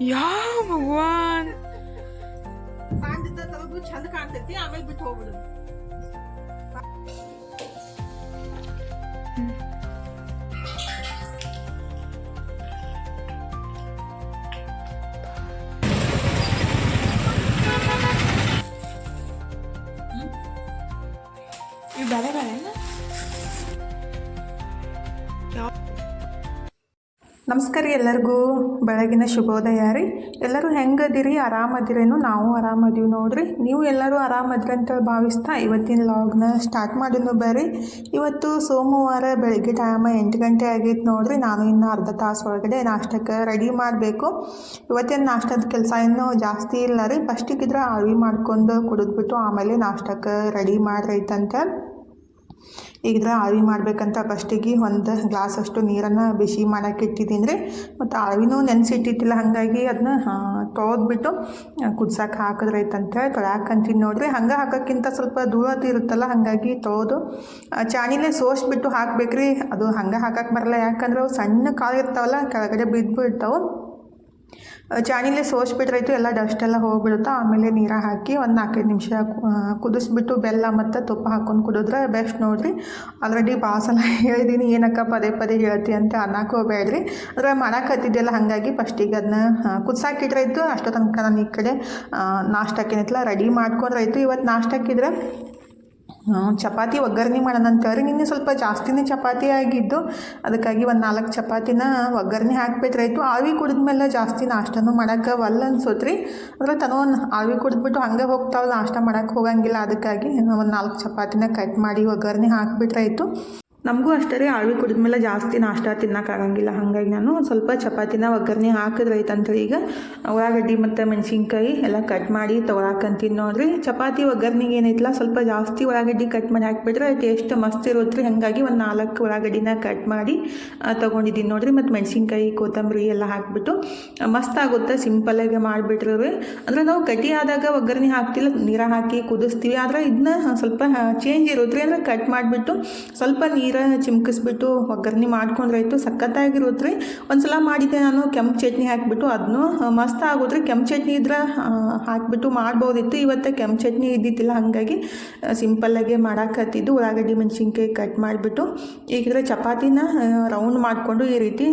ಯಾ ಭಗವಾನ್ ಸಾಂಜದ ತರದು ಚಂದ ಕಾಣ್ತೈತಿ ಆಮೇಲೆ ಬಿಟ್ಟು ಹೋಗ್ಬಿಡು ಇವು ಬೇರೆ ಬೇರೆ ನಮಸ್ಕಾರ ರೀ ಎಲ್ಲರಿಗೂ. ಬೆಳಗಿನ ಶುಭೋದಯ ರೀ. ಎಲ್ಲರೂ ಹೆಂಗದಿರಿ ಆರಾಮದಿರೇನು ನಾವು ಆರಾಮದೀವಿ ನೋಡ್ರಿ. ನೀವು ಎಲ್ಲರೂ ಆರಾಮದ್ರಿ ಅಂತ ಭಾವಿಸ್ತಾ ಇವತ್ತಿನ ಲಾಗ್ನ ಸ್ಟಾರ್ಟ್ ಮಾಡಿದ್ನು ಬರ್ರಿ. ಇವತ್ತು ಸೋಮವಾರ ಬೆಳಗ್ಗೆ ಟೈಮ್ ಎಂಟು ಗಂಟೆ ಆಗೈತೆ ನೋಡ್ರಿ. ನಾನು ಇನ್ನು ಅರ್ಧ ತಾಸು ಒಳಗಡೆ ನಾಷ್ಟಕ್ಕೆ ರೆಡಿ ಮಾಡಬೇಕು. ಇವತ್ತಿನ ನಾಷ್ಟದ ಕೆಲಸ ಇನ್ನೂ ಜಾಸ್ತಿ ಇಲ್ಲ ರೀ. ಫಸ್ಟಿಗಿದ್ರೆ ಅಳವಿ ಮಾಡ್ಕೊಂಡು ಕುಡಿದ್ಬಿಟ್ಟು ಆಮೇಲೆ ನಾಷ್ಟಕ್ಕೆ ರೆಡಿ ಮಾಡ್ರೈತಂತ. ಈಗಿದ್ರೆ ಆವಿ ಮಾಡಬೇಕಂತ ಫಸ್ಟಿಗೆ ಒಂದು ಗ್ಲಾಸ್ ಅಷ್ಟು ನೀರನ್ನು ಬಿಸಿ ಮಾಡೋಕೆ ಇಟ್ಟಿದ್ದೀನಿ ರೀ. ಮತ್ತು ಆವಿನೂ ನೆನೆಸಿಟ್ಟಿಟ್ಟಿಲ್ಲ, ಹಾಗಾಗಿ ಅದನ್ನ ತೊಳೆದ್ಬಿಟ್ಟು ಕುದ್ಸಕ್ಕೆ ಹಾಕಿದ್ರೈತಂತ ತೊಳ್ಯಾಕಂತೀನಿ ನೋಡಿರಿ. ಹಂಗೆ ಹಾಕೋಕ್ಕಿಂತ ಸ್ವಲ್ಪ ಧೂಳತಿ ಇರುತ್ತಲ್ಲ, ಹಾಗಾಗಿ ತೊಳೆದು ಚಾಣಿಲೇ ಸೋಸ್ಬಿಟ್ಟು ಹಾಕಬೇಕ್ರಿ. ಅದು ಹಂಗೆ ಹಾಕಕ್ಕೆ ಬರಲ್ಲ, ಯಾಕಂದ್ರೆ ಅವು ಸಣ್ಣ ಕಾಳು ಇರ್ತಾವಲ್ಲ, ಕೆಳಗಡೆ ಬಿದ್ದುಬಿಡ್ತಾವೆ ಚಾಣಿಲೆ ಸೋಸ್ಬಿಟ್ರಾಯ್ತು, ಎಲ್ಲ ಡಸ್ಟ್ ಎಲ್ಲ ಹೋಗ್ಬಿಡುತ್ತೆ, ಆಮೇಲೆ ನೀರ ಹಾಕಿ ಒಂದು ನಾಲ್ಕೈದು ನಿಮಿಷ ಕುದಿಸ್ಬಿಟ್ಟು ಬೆಲ್ಲ ಮತ್ತು ತುಪ್ಪ ಹಾಕ್ಕೊಂಡು ಕುಡಿದ್ರೆ ಬೆಸ್ಟ್ ನೋಡಿರಿ. ಆಲ್ರೆಡಿ ಭಾಳ ಸಲ ಹೇಳಿದ್ದೀನಿ ಏನಕ್ಕ ಪದೇ ಪದೇ ಹೇಳ್ತಿ ಅಂತ ಅನ್ನಕ್ಕೆ ಹೋಗ್ಬೇಡ್ರಿ. ಅದ್ರ ಮಾಡಕ್ಕೆ ಹಾಗಾಗಿ ಫಸ್ಟಿಗೆ ಅದನ್ನ ಕುದಿಸಾಕಿಟ್ರಾಯ್ತು ಅಷ್ಟೋ ತನಕ ನಾನು ಈ ಕಡೆ ನಾಷ್ಟಕ್ಕೇನೈತಲ್ಲ ರೆಡಿ ಮಾಡ್ಕೊಂಡ್ರಾಯ್ತು. ಇವತ್ತು ನಾಷ್ಟಕ್ಕಿದ್ರೆ ಚಪಾತಿ ಒಗ್ಗರಣೆ ಮಾಡೋಣ ಅಂತೇಳಿ ನಿನ್ನೆ ಸ್ವಲ್ಪ ಜಾಸ್ತಿನೇ ಚಪಾತಿ ಆಗಿದ್ದು, ಅದಕ್ಕಾಗಿ ಒಂದು ನಾಲ್ಕು ಚಪಾತಿನ ಒಗ್ಗರಣೆ ಹಾಕ್ಬೇಕಾಯ್ತು ಆವಿ ಕುಡಿದ್ಮೇಲೆ ಜಾಸ್ತಿ ನಾಷ್ಟನೂ ಮಾಡೋಕೆ ಒಲ್ಲ ಅನ್ಸೋತ್ರಿ. ಅದ್ರ ತನೋ ಆವಿ ಕುಡಿದ್ಬಿಟ್ಟು ಹಂಗೆ ಹೋಗ್ತಾವಲ್ಲ ನಾಷ್ಟ ಮಾಡೋಕ್ಕೆ ಹೋಗಂಗಿಲ್ಲ. ಅದಕ್ಕಾಗಿ ಒಂದು ನಾಲ್ಕು ಚಪಾತಿನ ಕಟ್ ಮಾಡಿ ಒಗ್ಗರಣೆ ಹಾಕ್ಬಿಟ್ರಾಯ್ತು ನಮಗೂ ಅಷ್ಟೇ ರೀ, ಆಳ್ವಿ ಕುಡಿದ್ಮೇಲೆ ಜಾಸ್ತಿ ನಾಷ್ಟ ತಿನ್ನೋಕ್ಕಾಗಂಗಿಲ್ಲ ಹಾಗಾಗಿ ನಾನು ಸ್ವಲ್ಪ ಚಪಾತಿನ ಒಗ್ಗರಣೆ ಹಾಕಿದ್ರೈತೆ ಅಂತೇಳಿ ಈಗ, ಉಳ್ಳಾಗಡ್ಡಿ ಮತ್ತು ಮೆಣಸಿನ್ಕಾಯಿ ಎಲ್ಲ ಕಟ್ ಮಾಡಿ ತೊಗೊಳಕಂತೀನಿ ನೋಡ್ರಿ. ಚಪಾತಿ ಒಗ್ಗರಣೆಗೆ ಏನೈತಿಲ್ಲ ಸ್ವಲ್ಪ ಜಾಸ್ತಿ ಉಳ್ಳಾಗಡ್ಡಿ ಕಟ್ ಮಾಡಿ ಹಾಕ್ಬಿಟ್ರೆ ಟೇಸ್ಟ್ ಮಸ್ತ್ ಇರುತ್ತೆ ಹಾಗಾಗಿ ಒಂದು ನಾಲ್ಕು ಉಳ್ಳಾಗಡ್ಡಿನ ಕಟ್ ಮಾಡಿ ತೊಗೊಂಡಿದ್ದೀನಿ ನೋಡ್ರಿ. ಮತ್ತು ಮೆಣಸಿನ್ಕಾಯಿ, ಕೊತ್ತಂಬರಿ ಎಲ್ಲ ಹಾಕಿಬಿಟ್ಟು ಮಸ್ತ್ ಆಗುತ್ತೆ. ಸಿಂಪಲಾಗಿ ಮಾಡಿಬಿಟ್ರಿ ಅಂದರೆ ನಾವು ಕಟಿ ಆದಾಗ ಒಗ್ಗರಣೆ ಹಾಕ್ತಿಲ್ಲ, ನೀರ ಹಾಕಿ ಕುದಿಸ್ತೀವಿ. ಆದರೆ ಇದನ್ನ ಸ್ವಲ್ಪ ಚೇಂಜ್ ಇರುತ್ತೆ ಅಂದರೆ ಕಟ್ ಮಾಡಿಬಿಟ್ಟು ಸ್ವಲ್ಪ ನೀರು ಚಿಮ್ಕಿಸ್ಬಿಟ್ಟು ಒಗ್ಗರಣೆ ಮಾಡ್ಕೊಂಡ್ರಾಯ್ತು. ಸಖತ್ತಾಗಿರುತ್ತೆ ಒಂದು ಸಲ ಮಾಡಿದ್ದೆ ನಾನು, ಕೆಂಪು ಚಟ್ನಿ ಹಾಕಿಬಿಟ್ಟು ಅದನ್ನು ಮಸ್ತ್ ಆಗೋದ್ರೆ. ಕೆಂಪು ಚಟ್ನಿ ಇದ್ರೆ ಹಾಕಿಬಿಟ್ಟು ಮಾಡ್ಬೋದಿತ್ತು. ಇವತ್ತು ಕೆಂಪು ಚಟ್ನಿ ಇದ್ದಿದ್ದಿಲ್ಲ. ಹಾಗಾಗಿ ಸಿಂಪಲ್ಲಾಗೆ ಮಾಡಾಕತ್ತಿದ್ದು. ಉಳ್ಳಾಗಡ್ಡಿ ಮೆಣಸಿನ್ಕಾಯಿ ಕಟ್ ಮಾಡಿಬಿಟ್ಟು, ಈಗಿದ್ರೆ ಚಪಾತಿನ ರೌಂಡ್ ಮಾಡಿಕೊಂಡು ಈ ರೀತಿ